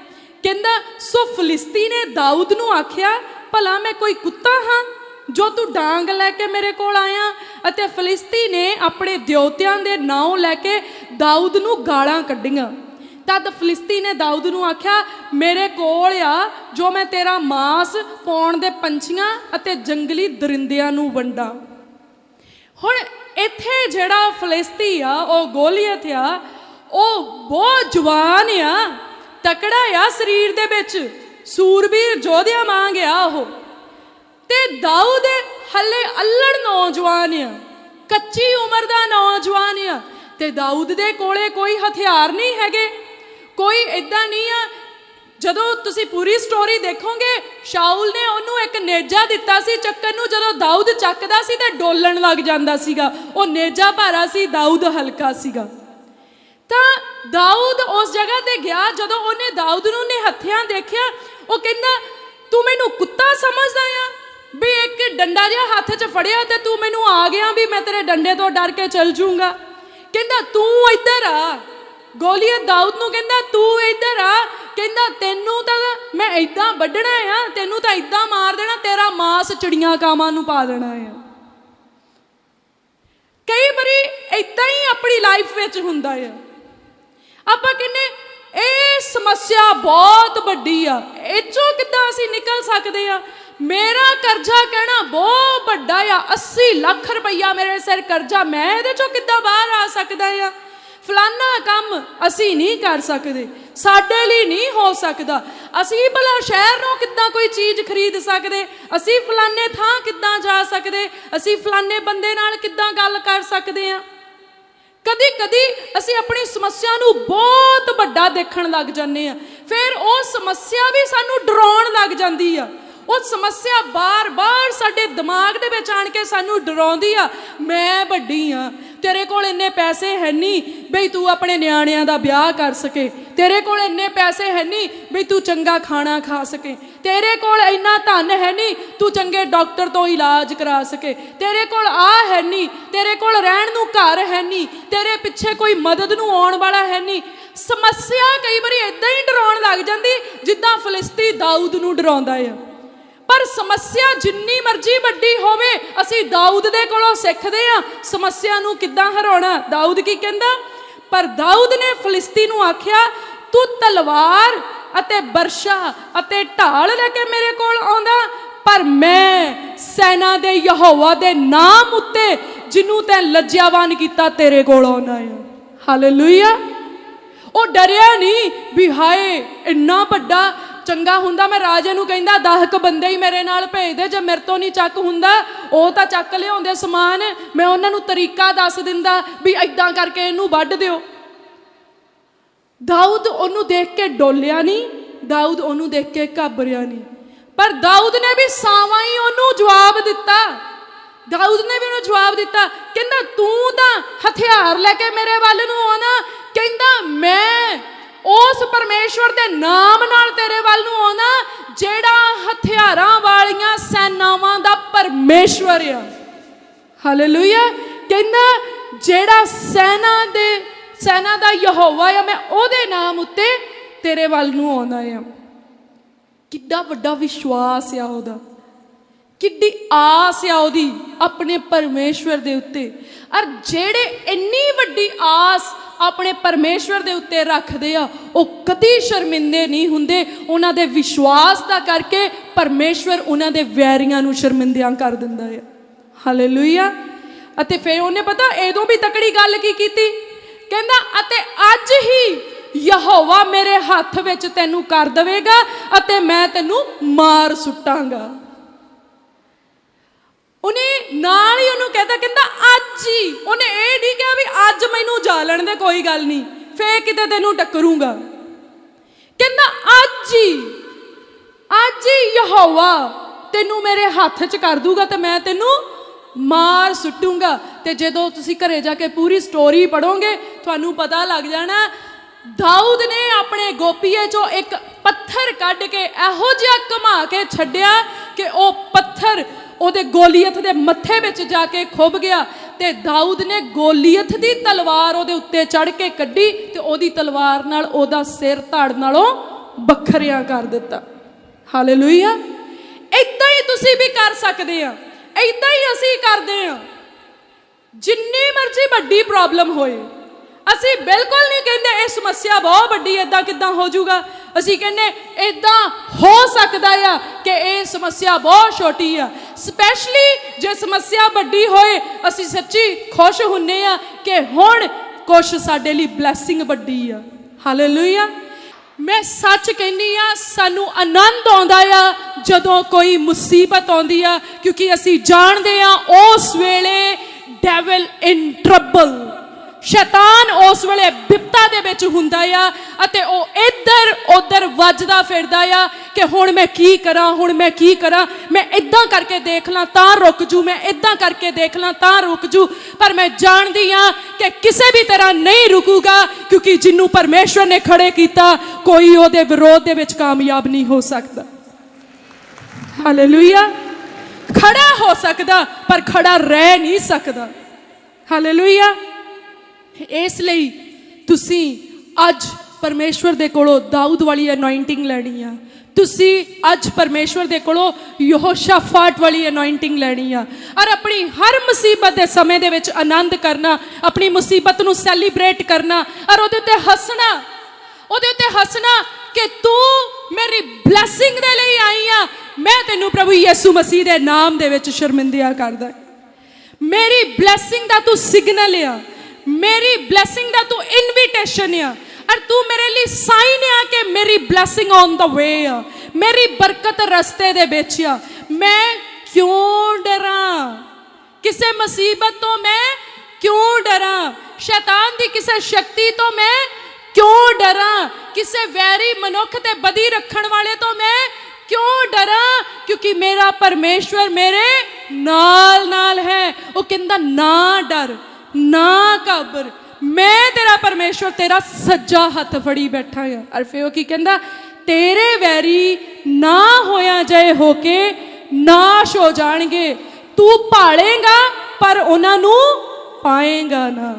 ਕਹਿੰਦਾ, ਸੋ ਫਲਿਸਤੀ ਨੇ ਦਾਊਦ ਨੂੰ ਆਖਿਆ, ਭਲਾ ਮੈਂ ਕੋਈ ਕੁੱਤਾ ਹਾਂ ਜੋ ਤੂੰ ਡਾਂਗ ਲੈ ਕੇ ਮੇਰੇ ਕੋਲ ਆਇਆ ਅਤੇ ਫਲਿਸਤੀ ਨੇ ਆਪਣੇ ਦਿਉਤਿਆਂ ਦੇ ਨਾਂ ਲੈ ਕੇ ਦਾਊਦ ਨੂੰ ਗਾਲਾਂ ਕੱਢੀਆਂ। ਤਦ ਫਲਿਸਤੀ ਨੇ ਦਾਊਦ ਨੂੰ ਆਖਿਆ, ਮੇਰੇ ਕੋਲ ਆ ਜੋ ਮੈਂ ਤੇਰਾ ਮਾਸ ਪਾਉਣ ਦੇ ਪੰਛੀਆਂ ਅਤੇ ਜੰਗਲੀ ਦਰਿੰਦਿਆਂ ਨੂੰ ਵੰਡਾਂ। ਹੁਣ ਇੱਥੇ ਜਿਹੜਾ ਫਲਿਸਤੀ ਆ, ਉਹ ਗੋਲੀਅਤ ਆ, ਉਹ ਬਹੁਤ ਜਵਾਨ ਆ। ਤਕੜਾ ਆ ਸਰੀਰ ਦੇ ਵਿੱਚ। ਸੂਰਬੀਰ ਜੋਧਿਆ ਵਾਂਗ ਆ ਉਹ। ਤੇ ਦਾਊਦ ਹੱਲੇ ਅੱਲੜ ਨੌਜਵਾਨ ਆ। ਕੱਚੀ ਉਮਰ ਦਾ ਨੌਜਵਾਨ ਆ। ਤੇ ਦਾਊਦ ਦੇ ਕੋਲੇ ਕੋਈ ਹਥਿਆਰ ਨਹੀਂ ਹੈਗੇ। ਕੋਈ ਇਦਾਂ ਨਹੀਂ ਆ। ਜਦੋਂ ਤੁਸੀਂ ਪੂਰੀ ਸਟੋਰੀ ਦੇਖੋਗੇ ਸ਼ਾਉਲ ਨੇ ਉਹਨੂੰ ਇੱਕ ਨੇਜਾ ਦਿੱਤਾ ਸੀ। ਚੱਕਰ ਨੂੰ ਜਦੋਂ ਦਾਊਦ ਚੱਕਦਾ ਸੀ ਤਾਂ ਡੋਲਣ ਲੱਗ ਜਾਂਦਾ ਸੀਗਾ। ਉਹ ਨੇਜਾ ਭਾਰਾ ਸੀ, ਦਾਊਦ ਹਲਕਾ ਸੀਗਾ। ਤਾਂ ਦਾਊਦ ਉਸ ਜਗ੍ਹਾ ਤੇ ਗਿਆ ਜਦੋਂ ਉਹਨੇ ਦਾਊਦ ਨੂੰ ਨੇ ਹੱਥਿਆਂ ਦੇਖਿਆ। ਉਹ ਕਹਿੰਦਾ, ਤੂੰ ਮੈਨੂੰ ਕੁੱਤਾ ਸਮਝਦਾ ਆ? ਵੀ ਇੱਕ ਡੰਡਾ ਜਿਹਾ ਹੱਥ 'ਚ ਫੜਿਆ ਤੇ ਤੂੰ ਮੈਨੂੰ ਆ ਗਿਆ ਵੀ ਮੈਂ ਤੇਰੇ ਡੰਡੇ ਤੋਂ ਡਰ ਕੇ ਚੱਲ ਜੂੰਗਾ। ਕਹਿੰਦਾ, ਤੂੰ ਇੱਧਰ ਆ। ਗੋਲੀਅਤ ਦਾਊਦ ਨੂੰ ਕਹਿੰਦਾ, ਤੂੰ ਇੱਧਰ ਆ। ਕਹਿੰਦਾ, ਤੈਨੂੰ ਤਾਂ ਮੈਂ ਇਦਾਂ ਵੱਢਣਾ ਆ, ਤੈਨੂੰ ਤਾਂ ਇਦਾਂ ਮਾਰ ਦੇਣਾ, ਤੇਰਾ ਮਾਸ ਚਿੜੀਆਂ ਕਾਵਾਂ ਨੂੰ ਪਾ ਦੇਣਾ ਆ। ਕਈ ਵਾਰੀ ਇਦਾਂ ਹੀ ਆਪਣੀ ਲਾਈਫ ਵਿੱਚ ਹੁੰਦਾ ਆ। ਆਪਾਂ ਕਹਿੰਨੇ ਇਹ ਸਮੱਸਿਆ ਬਹੁਤ ਵੱਡੀ ਆ। ਇਹ ਚੋਂ ਕਿੱਦਾਂ ਅਸੀਂ ਨਿਕਲ ਸਕਦੇ ਆ? ਮੇਰਾ ਕਰਜ਼ਾ ਕਹਿਣਾ ਬਹੁਤ ਵੱਡਾ ਆ। 80 ਲੱਖ ਰੁਪਈਆ ਮੇਰੇ ਸਿਰ ਕਰਜ਼ਾ, ਮੈਂ ਇਹਦੇ ਚੋਂ ਕਿੱਦਾਂ ਬਾਹਰ ਆ ਸਕਦਾ ਆ? ਫਲਾਨਾ ਕੰਮ ਅਸੀਂ ਨਹੀਂ ਕਰ ਸਕਦੇ। ਸਾਡੇ ਲਈ ਨਹੀਂ ਹੋ ਸਕਦਾ। ਅਸੀਂ ਭਲਾ ਸ਼ਹਿਰ ਨੂੰ ਕਿੱਦਾਂ ਕੋਈ ਚੀਜ਼ ਖਰੀਦ ਸਕਦੇ? ਅਸੀਂ ਫਲਾਨੇ ਥਾਂ ਕਿੱਦਾਂ ਜਾ ਸਕਦੇ? ਅਸੀਂ ਫਲਾਨੇ ਬੰਦੇ ਨਾਲ ਕਿੱਦਾਂ ਗੱਲ ਕਰ ਸਕਦੇ ਆ? ਕਦੀ ਕਦੀ ਅਸੀਂ ਆਪਣੀ ਸਮੱਸਿਆ ਨੂੰ ਬਹੁਤ ਵੱਡਾ ਦੇਖਣ ਲੱਗ ਜਾਂਦੇ ਆ ਫਿਰ ਉਹ ਸਮੱਸਿਆ ਵੀ ਸਾਨੂੰ ਡਰਾਉਣ ਲੱਗ ਜਾਂਦੀ ਆ। ਉਹ ਸਮੱਸਿਆ ਬਾਰ-ਬਾਰ ਸਾਡੇ ਦਿਮਾਗ ਦੇ ਵਿੱਚ ਆਣ ਕੇ ਸਾਨੂੰ ਡਰਾਉਂਦੀ ਆ। ਮੈਂ ਵੱਡੀ ਆ। ਤੇਰੇ ਕੋਲ ਇੰਨੇ ਪੈਸੇ ਹੈ ਨਹੀਂ ਬਈ ਤੂੰ ਆਪਣੇ ਨਿਆਣਿਆਂ ਦਾ ਵਿਆਹ ਕਰ ਸਕੇ। ਤੇਰੇ ਕੋਲ ਇੰਨੇ ਪੈਸੇ ਹੈ ਨਹੀਂ ਬਈ ਤੂੰ ਚੰਗਾ ਖਾਣਾ ਖਾ ਸਕੇ। ਤੇਰੇ ਕੋਲ ਇੰਨਾ ਧਨ ਹੈ ਨਹੀਂ ਤੂੰ ਚੰਗੇ ਡਾਕਟਰ ਤੋਂ ਇਲਾਜ ਕਰਾ ਸਕੇ। ਤੇਰੇ ਕੋਲ ਆ ਹੈ ਨਹੀਂ, ਤੇਰੇ ਕੋਲ ਰਹਿਣ ਨੂੰ ਘਰ ਹੈ ਨਹੀਂ, ਤੇਰੇ ਪਿੱਛੇ ਕੋਈ ਮਦਦ ਨੂੰ ਆਉਣ ਵਾਲਾ ਹੈ ਨਹੀਂ। ਸਮੱਸਿਆ ਕਈ ਵਾਰੀ ਇਦਾਂ ਹੀ ਡਰਾਉਣ ਲੱਗ ਜਾਂਦੀ ਜਿੱਦਾਂ ਫਲਿਸਤੀ ਦਾਊਦ ਨੂੰ ਡਰਾਉਂਦਾ ਆ। ਪਰ ਸਮੱਸਿਆ ਜਿੰਨੀ ਮਰਜ਼ੀ ਵੱਡੀ ਹੋਵੇ, ਅਸੀਂ ਦਾਊਦ ਦੇ ਕੋਲੋਂ ਸਿੱਖਦੇ ਆ ਸਮੱਸਿਆ ਨੂੰ ਕਿੱਦਾਂ ਹਰਾਉਣਾ? ਦਾਊਦ ਕੀ ਕਹਿੰਦਾ? ਪਰ ਦਾਊਦ ਨੇ ਫਲਿਸਤੀ ਨੂੰ ਆਖਿਆ, ਤੂੰ ਤਲਵਾਰ ਅਤੇ ਬਰਸ਼ਾ ਅਤੇ ਢਾਲ ਲੈ ਕੇ ਮੇਰੇ ਕੋਲ ਆਉਂਦਾ, ਪਰ ਮੈਂ ਸੈਨਾ ਦੇ ਯਹੋਵਾ ਦੇ ਨਾਮ ਉੱਤੇ ਜਿਹਨੂੰ ਤੈਂ ਲੱਜਿਆਵਾਨ ਕੀਤਾ, ਤੇਰੇ ਕੋਲ ਆਉਣਾ ਹੈ। ਹਾਲੇਲੂਇਆ ਉਹ ਡਰਿਆ ਨਹੀਂ ਵੀ, ਹਾਏ, ਇੰਨਾ ਵੱਡਾ ਚੰਗਾ ਹੁੰਦਾ, ਮੈਂ ਰਾਜੇ ਨੂੰ ਕਹਿੰਦਾ 10 ਕ ਬੰਦੇ ਹੀ ਮੇਰੇ ਨਾਲ ਭੇਜ ਦੇ, ਜੇ ਮੇਰੇ ਤੋਂ ਨਹੀਂ ਚੱਕ ਹੁੰਦਾ, ਉਹ ਤਾਂ ਚੱਕ ਲਿਆਉਂਦੇ ਸਮਾਨ। ਮੈਂ ਉਹਨਾਂ ਨੂੰ ਤਰੀਕਾ ਦੱਸ ਦਿੰਦਾ ਵੀ ਐਦਾਂ ਕਰਕੇ ਇਹਨੂੰ ਵੱਢ ਦਿਓ। ਦਾਊਦ ਉਹਨੂੰ ਦੇਖ ਕੇ ਡੋਲਿਆ ਨਹੀਂ, ਦਾਊਦ ਉਹਨੂੰ ਦੇਖ ਕੇ ਘਬਰਿਆ ਨਹੀਂ। ਪਰ ਦਾਊਦ ਨੇ ਵੀ ਸਾਵਾਂ ਹੀ ਉਹਨੂੰ ਜਵਾਬ ਦਿੱਤਾ। ਦਾਊਦ ਨੇ ਵੀ ਉਹਨੂੰ ਜਵਾਬ ਦਿੱਤਾ, ਕਹਿੰਦਾ, ਤੂੰ ਤਾਂ ਹਥਿਆਰ ਲੈ ਕੇ ਮੇਰੇ ਵੱਲ ਨੂੰ ਆਉਣਾ, ਕਹਿੰਦਾ, ਮੈਂ ਉਸ ਪਰਮੇਸ਼ਵਰ ਦੇ ਨਾਮ ਨਾਲ ਤੇਰੇ ਵੱਲ ਨੂੰ ਆਉਣਾ, ਜਿਹੜਾ ਹਥਿਆਰਾਂ ਵਾਲੀਆਂ ਸੈਨਾਵਾਂ ਦਾ ਪਰਮੇਸ਼ਵਰ ਆ। ਹਾਲੇਲੂਇਆ ਕਹਿੰਦਾ, ਜਿਹੜਾ ਸੈਨਾ ਦੇ, ਸੈਨਾ ਦਾ ਯਹੋਵਾ ਆ, ਮੈਂ ਉਹਦੇ ਨਾਮ ਉੱਤੇ ਤੇਰੇ ਵੱਲ ਨੂੰ ਆਉਣਾ ਆ। ਕਿੱਡਾ ਵੱਡਾ ਵਿਸ਼ਵਾਸ ਆ ਉਹਦਾ। ਕਿੱਡੀ ਆਸ ਆ ਉਹਦੀ, ਆਪਣੇ ਪਰਮੇਸ਼ਵਰ ਦੇ ਉੱਤੇ। ਔਰ ਜਿਹੜੇ ਇੰਨੀ ਵੱਡੀ ਆਸ ਆਪਣੇ ਪਰਮੇਸ਼ਵਰ ਦੇ ਉੱਤੇ ਰੱਖਦੇ ਆ, ਉਹ ਕਦੀ ਸ਼ਰਮਿੰਦੇ ਨਹੀਂ ਹੁੰਦੇ। ਉਹਨਾਂ ਦੇ ਵਿਸ਼ਵਾਸ ਦਾ ਕਰਕੇ ਪਰਮੇਸ਼ਵਰ ਉਹਨਾਂ ਦੇ ਵੈਰੀਆਂ ਨੂੰ ਸ਼ਰਮਿੰਦਿਆਂ ਕਰ ਦਿੰਦਾ ਹੈ ਹਾਲੇਲੂਇਆ ਅਤੇ ਫਿਰ ਉਹਨੇ ਪਤਾ ਇਹਦੋਂ ਵੀ ਤਕੜੀ ਗੱਲ ਕੀ ਕੀਤੀ? ਕਹਿੰਦਾ, ਅਤੇ ਅੱਜ ਹੀ ਯਹੋਵਾ ਮੇਰੇ ਹੱਥ ਵਿੱਚ ਤੈਨੂੰ ਕਰ ਦੇਵੇਗਾ ਅਤੇ ਮੈਂ ਤੈਨੂੰ ਮਾਰ ਸੁੱਟਾਂਗਾ। ਉਹਨੇ ਨਾਲ ਹੀ ਉਹਨੂੰ ਕਹਿੰਦਾ ਕਹਿੰਦਾ, ਅੱਜ ਹੀ। ਉਹਨੇ ਇਹ ਨਹੀਂ ਕਿਹਾ ਵੀ ਅੱਜ ਮੈਨੂੰ ਜਾਲਣ ਦੇ, ਕੋਈ ਗੱਲ ਨਹੀਂ। ਫੇਰ ਕਿਤੇ ਤੈਨੂੰ ਟੱਕਰੂੰਗਾ। ਕਹਿੰਦਾ, ਅੱਜ ਹੀ। ਅੱਜ ਹੀ ਯਹੋਵਾ ਤੈਨੂੰ ਮੇਰੇ ਹੱਥ 'ਚ ਕਰ ਦੂਗਾ ਤੇ ਮੈਂ ਤੈਨੂੰ ਮਾਰ ਸੁੱਟੂਗਾ। ਤੇ ਜਦੋਂ ਤੁਸੀਂ ਘਰੇ ਜਾ ਕੇ ਪੂਰੀ ਸਟੋਰੀ ਪੜੋਗੇ ਤੁਹਾਨੂੰ ਪਤਾ ਲੱਗ ਜਾਣਾ, ਦਾਊਦ ਨੇ ਆਪਣੇ ਗੋਪੀਏ 'ਚੋਂ ਇੱਕ ਪੱਥਰ ਕੱਢ ਕੇ ਇਹੋ ਜਿਹਾ ਘੁਮਾ ਕੇ ਛੱਡਿਆ ਕਿ ਉਹ ਪੱਥਰ ਉਹਦੇ ਗੋਲੀਅਤ ਦੇ ਮੱਥੇ ਵਿੱਚ ਜਾ ਕੇ ਖੁੱਭ ਗਿਆ ਤੇ ਦਾਊਦ ਨੇ ਗੋਲੀਅਤ ਦੀ ਤਲਵਾਰ ਉਹਦੇ ਉੱਤੇ ਚੜ ਕੇ ਕੱਢੀ ਤੇ ਉਹਦੀ ਤਲਵਾਰ ਨਾਲ ਉਹਦਾ ਸਿਰ ਧੜ ਨਾਲੋਂ ਵੱਖਰਿਆਂ ਕਰ ਦਿੱਤਾ। ਹਾਲੇਲੂਇਆ ਇਦਾਂ ਹੀ ਤੁਸੀਂ ਵੀ ਕਰ ਸਕਦੇ ਆ। ਇਦਾਂ ਹੀ ਅਸੀਂ ਕਰਦੇ ਆ। ਜਿੰਨੀ ਮਰਜ਼ੀ ਵੱਡੀ ਪ੍ਰੋਬਲਮ ਹੋਏ। ਅਸੀਂ ਬਿਲਕੁਲ ਨਹੀਂ ਕਹਿੰਦੇ ਇਹ ਸਮੱਸਿਆ ਬਹੁਤ ਵੱਡੀ ਐਦਾਂ ਕਿਦਾਂ ਹੋ ਜਾਊਗਾ। ਅਸੀਂ ਕਹਿੰਦੇ ਐਦਾਂ ਹੋ ਸਕਦਾ ਆ ਕਿ ਇਹ ਸਮੱਸਿਆ ਬਹੁਤ ਛੋਟੀ ਆ। ਸਪੈਸ਼ਲੀ ਜੇ ਸਮੱਸਿਆ ਵੱਡੀ ਹੋਏ, ਅਸੀਂ ਸੱਚੀ ਖੁਸ਼ ਹੁੰਨੇ ਆ ਕਿ ਹੁਣ ਕੁਛ ਸਾਡੇ ਲਈ ਬਲੇਸਿੰਗ ਵੱਡੀ ਆ। ਹਾਲੇਲੂਇਆ ਮੈਂ ਸੱਚ ਕਹਿੰਨੀ ਆ, ਸਾਨੂੰ ਆਨੰਦ ਆਉਂਦਾ ਆ ਜਦੋਂ ਕੋਈ ਮੁਸੀਬਤ ਆਉਂਦੀ ਆ, ਕਿਉਂਕਿ ਅਸੀਂ ਜਾਣਦੇ ਆ ਉਸ ਵੇਲੇ ਡੈਵਲ ਇਨ ਟਰਬਲ ਸ਼ੈਤਾਨ ਉਸ ਵੇਲੇ ਬਿਪਤਾ ਦੇ ਵਿੱਚ ਹੁੰਦਾ ਆ ਅਤੇ ਉਹ ਇੱਧਰ ਉੱਧਰ ਵੱਜਦਾ ਫਿਰਦਾ ਆ ਕਿ ਹੁਣ ਮੈਂ ਕੀ ਕਰਾਂ, ਹੁਣ ਮੈਂ ਕੀ ਕਰਾਂ, ਮੈਂ ਇਦਾਂ ਕਰਕੇ ਦੇਖ ਲਾਂ ਤਾਂ ਰੁਕ ਜੂ, ਮੈਂ ਇਦਾਂ ਕਰਕੇ ਦੇਖ ਲਾਂ ਤਾਂ ਰੁਕ ਜੂ, ਪਰ ਮੈਂ ਜਾਣਦੀ ਆ ਕਿ ਕਿਸੇ ਵੀ ਤਰ੍ਹਾਂ ਨਹੀਂ ਰੁਕੂਗਾ ਕਿਉਂਕਿ ਜਿੰਨੂੰ ਪਰਮੇਸ਼ਵਰ ਨੇ ਖੜੇ ਕੀਤਾ, ਕੋਈ ਉਹਦੇ ਵਿਰੋਧ ਦੇ ਵਿੱਚ ਕਾਮਯਾਬ ਨਹੀਂ ਹੋ ਸਕਦਾ। ਹਾਲੇਲੂਇਆ ਖੜਾ ਹੋ ਸਕਦਾ, ਪਰ ਖੜਾ ਰਹਿ ਨਹੀਂ ਸਕਦਾ। ਹਾਲੇਲੂਇਆ ਇਸ ਲਈ ਤੁਸੀਂ ਅੱਜ ਪਰਮੇਸ਼ਵਰ ਦੇ ਕੋਲੋਂ ਦਾਊਦ ਵਾਲੀ ਅਨੋਇੰਟਿੰਗ ਲੈਣੀ ਆ। ਤੁਸੀਂ ਅੱਜ ਪਰਮੇਸ਼ਵਰ ਦੇ ਕੋਲੋਂ ਯਹੋਸ਼ਾਫਾਟ ਵਾਲੀ ਅਨੋਇੰਟਿੰਗ ਲੈਣੀ ਆ। ਔਰ ਆਪਣੀ ਹਰ ਮੁਸੀਬਤ ਦੇ ਸਮੇਂ ਦੇ ਵਿੱਚ ਆਨੰਦ ਕਰਨਾ, ਆਪਣੀ ਮੁਸੀਬਤ ਨੂੰ ਸੈਲੀਬ੍ਰੇਟ ਕਰਨਾ, ਔਰ ਉਹਦੇ ਉੱਤੇ ਹੱਸਣਾ, ਉਹਦੇ ਉੱਤੇ ਹੱਸਣਾ ਕਿ ਤੂੰ ਮੇਰੀ ਬਲੇਸਿੰਗ ਦੇ ਲਈ ਆਈ ਆ। ਮੈਂ ਤੈਨੂੰ ਪ੍ਰਭੂ ਯਿਸੂ ਮਸੀਹ ਦੇ ਨਾਮ ਦੇ ਵਿੱਚ ਸ਼ਰਮਿੰਦਿਆ ਕਰਦਾ ਮੇਰੀ ਬਲੇਸਿੰਗ ਦਾ ਤੂੰ ਸਿਗਨਲ ਆ। ਮੇਰੀ ਬਲੇਸਿੰਗ ਦਾ ਤੂੰ ਇਨਵੀਟੇਸ਼ਨ ਆ ਔਰ ਤੂੰ ਮੇਰੇ ਲਈ ਸਾਈਨ ਆ ਕਿ ਮੇਰੀ ਬਲੇਸਿੰਗ ਔਨ ਦਾ ਵੇ ਆ ਮੇਰੀ ਬਰਕਤ ਰਸਤੇ ਦੇ ਵਿੱਚ ਆ ਮੈਂ ਕਿਉਂ ਡਰਾਂ ਕਿਸੇ ਮੁਸੀਬਤ ਤੋਂ ਮੈਂ ਕਿਉਂ ਡਰਾਂ ਸ਼ੈਤਾਨ ਦੀ ਕਿਸੇ ਸ਼ਕਤੀ ਤੋਂ ਮੈਂ ਕਿਉਂ ਡਰਾਂ ਕਿਸੇ ਵੈਰੀ ਮਨੁੱਖ ਤੇ ਬਦੀ ਰੱਖਣ ਵਾਲੇ ਤੋਂ ਮੈਂ ਕਿਉਂ ਡਰਾਂ ਕਿਉਂਕਿ ਮੇਰਾ ਪਰਮੇਸ਼ਵਰ ਮੇਰੇ ਨਾਲ ਨਾਲ ਹੈ ਉਹ ਕਹਿੰਦਾ ਨਾ ਡਰ ਨਾ ਘਬਰ, ਮੈਂ ਤੇਰਾ ਪਰਮੇਸ਼ਵਰ, ਤੇਰਾ ਸੱਜਾ ਹੱਥ ਫੜੀ ਬੈਠਾ ਆ ਅਰ ਕੀ ਕਹਿੰਦਾ? ਤੇਰੇ ਵੈਰੀ ਨਾ ਹੋਇਆ ਜਾਏ ਹੋ ਕੇ ਨਾਸ਼ ਹੋ ਜਾਣਗੇ। ਤੂੰ ਭਾਲੇਗਾ, ਪਰ ਉਹਨਾਂ ਨੂੰ ਪਾਏਗਾ ਨਾ।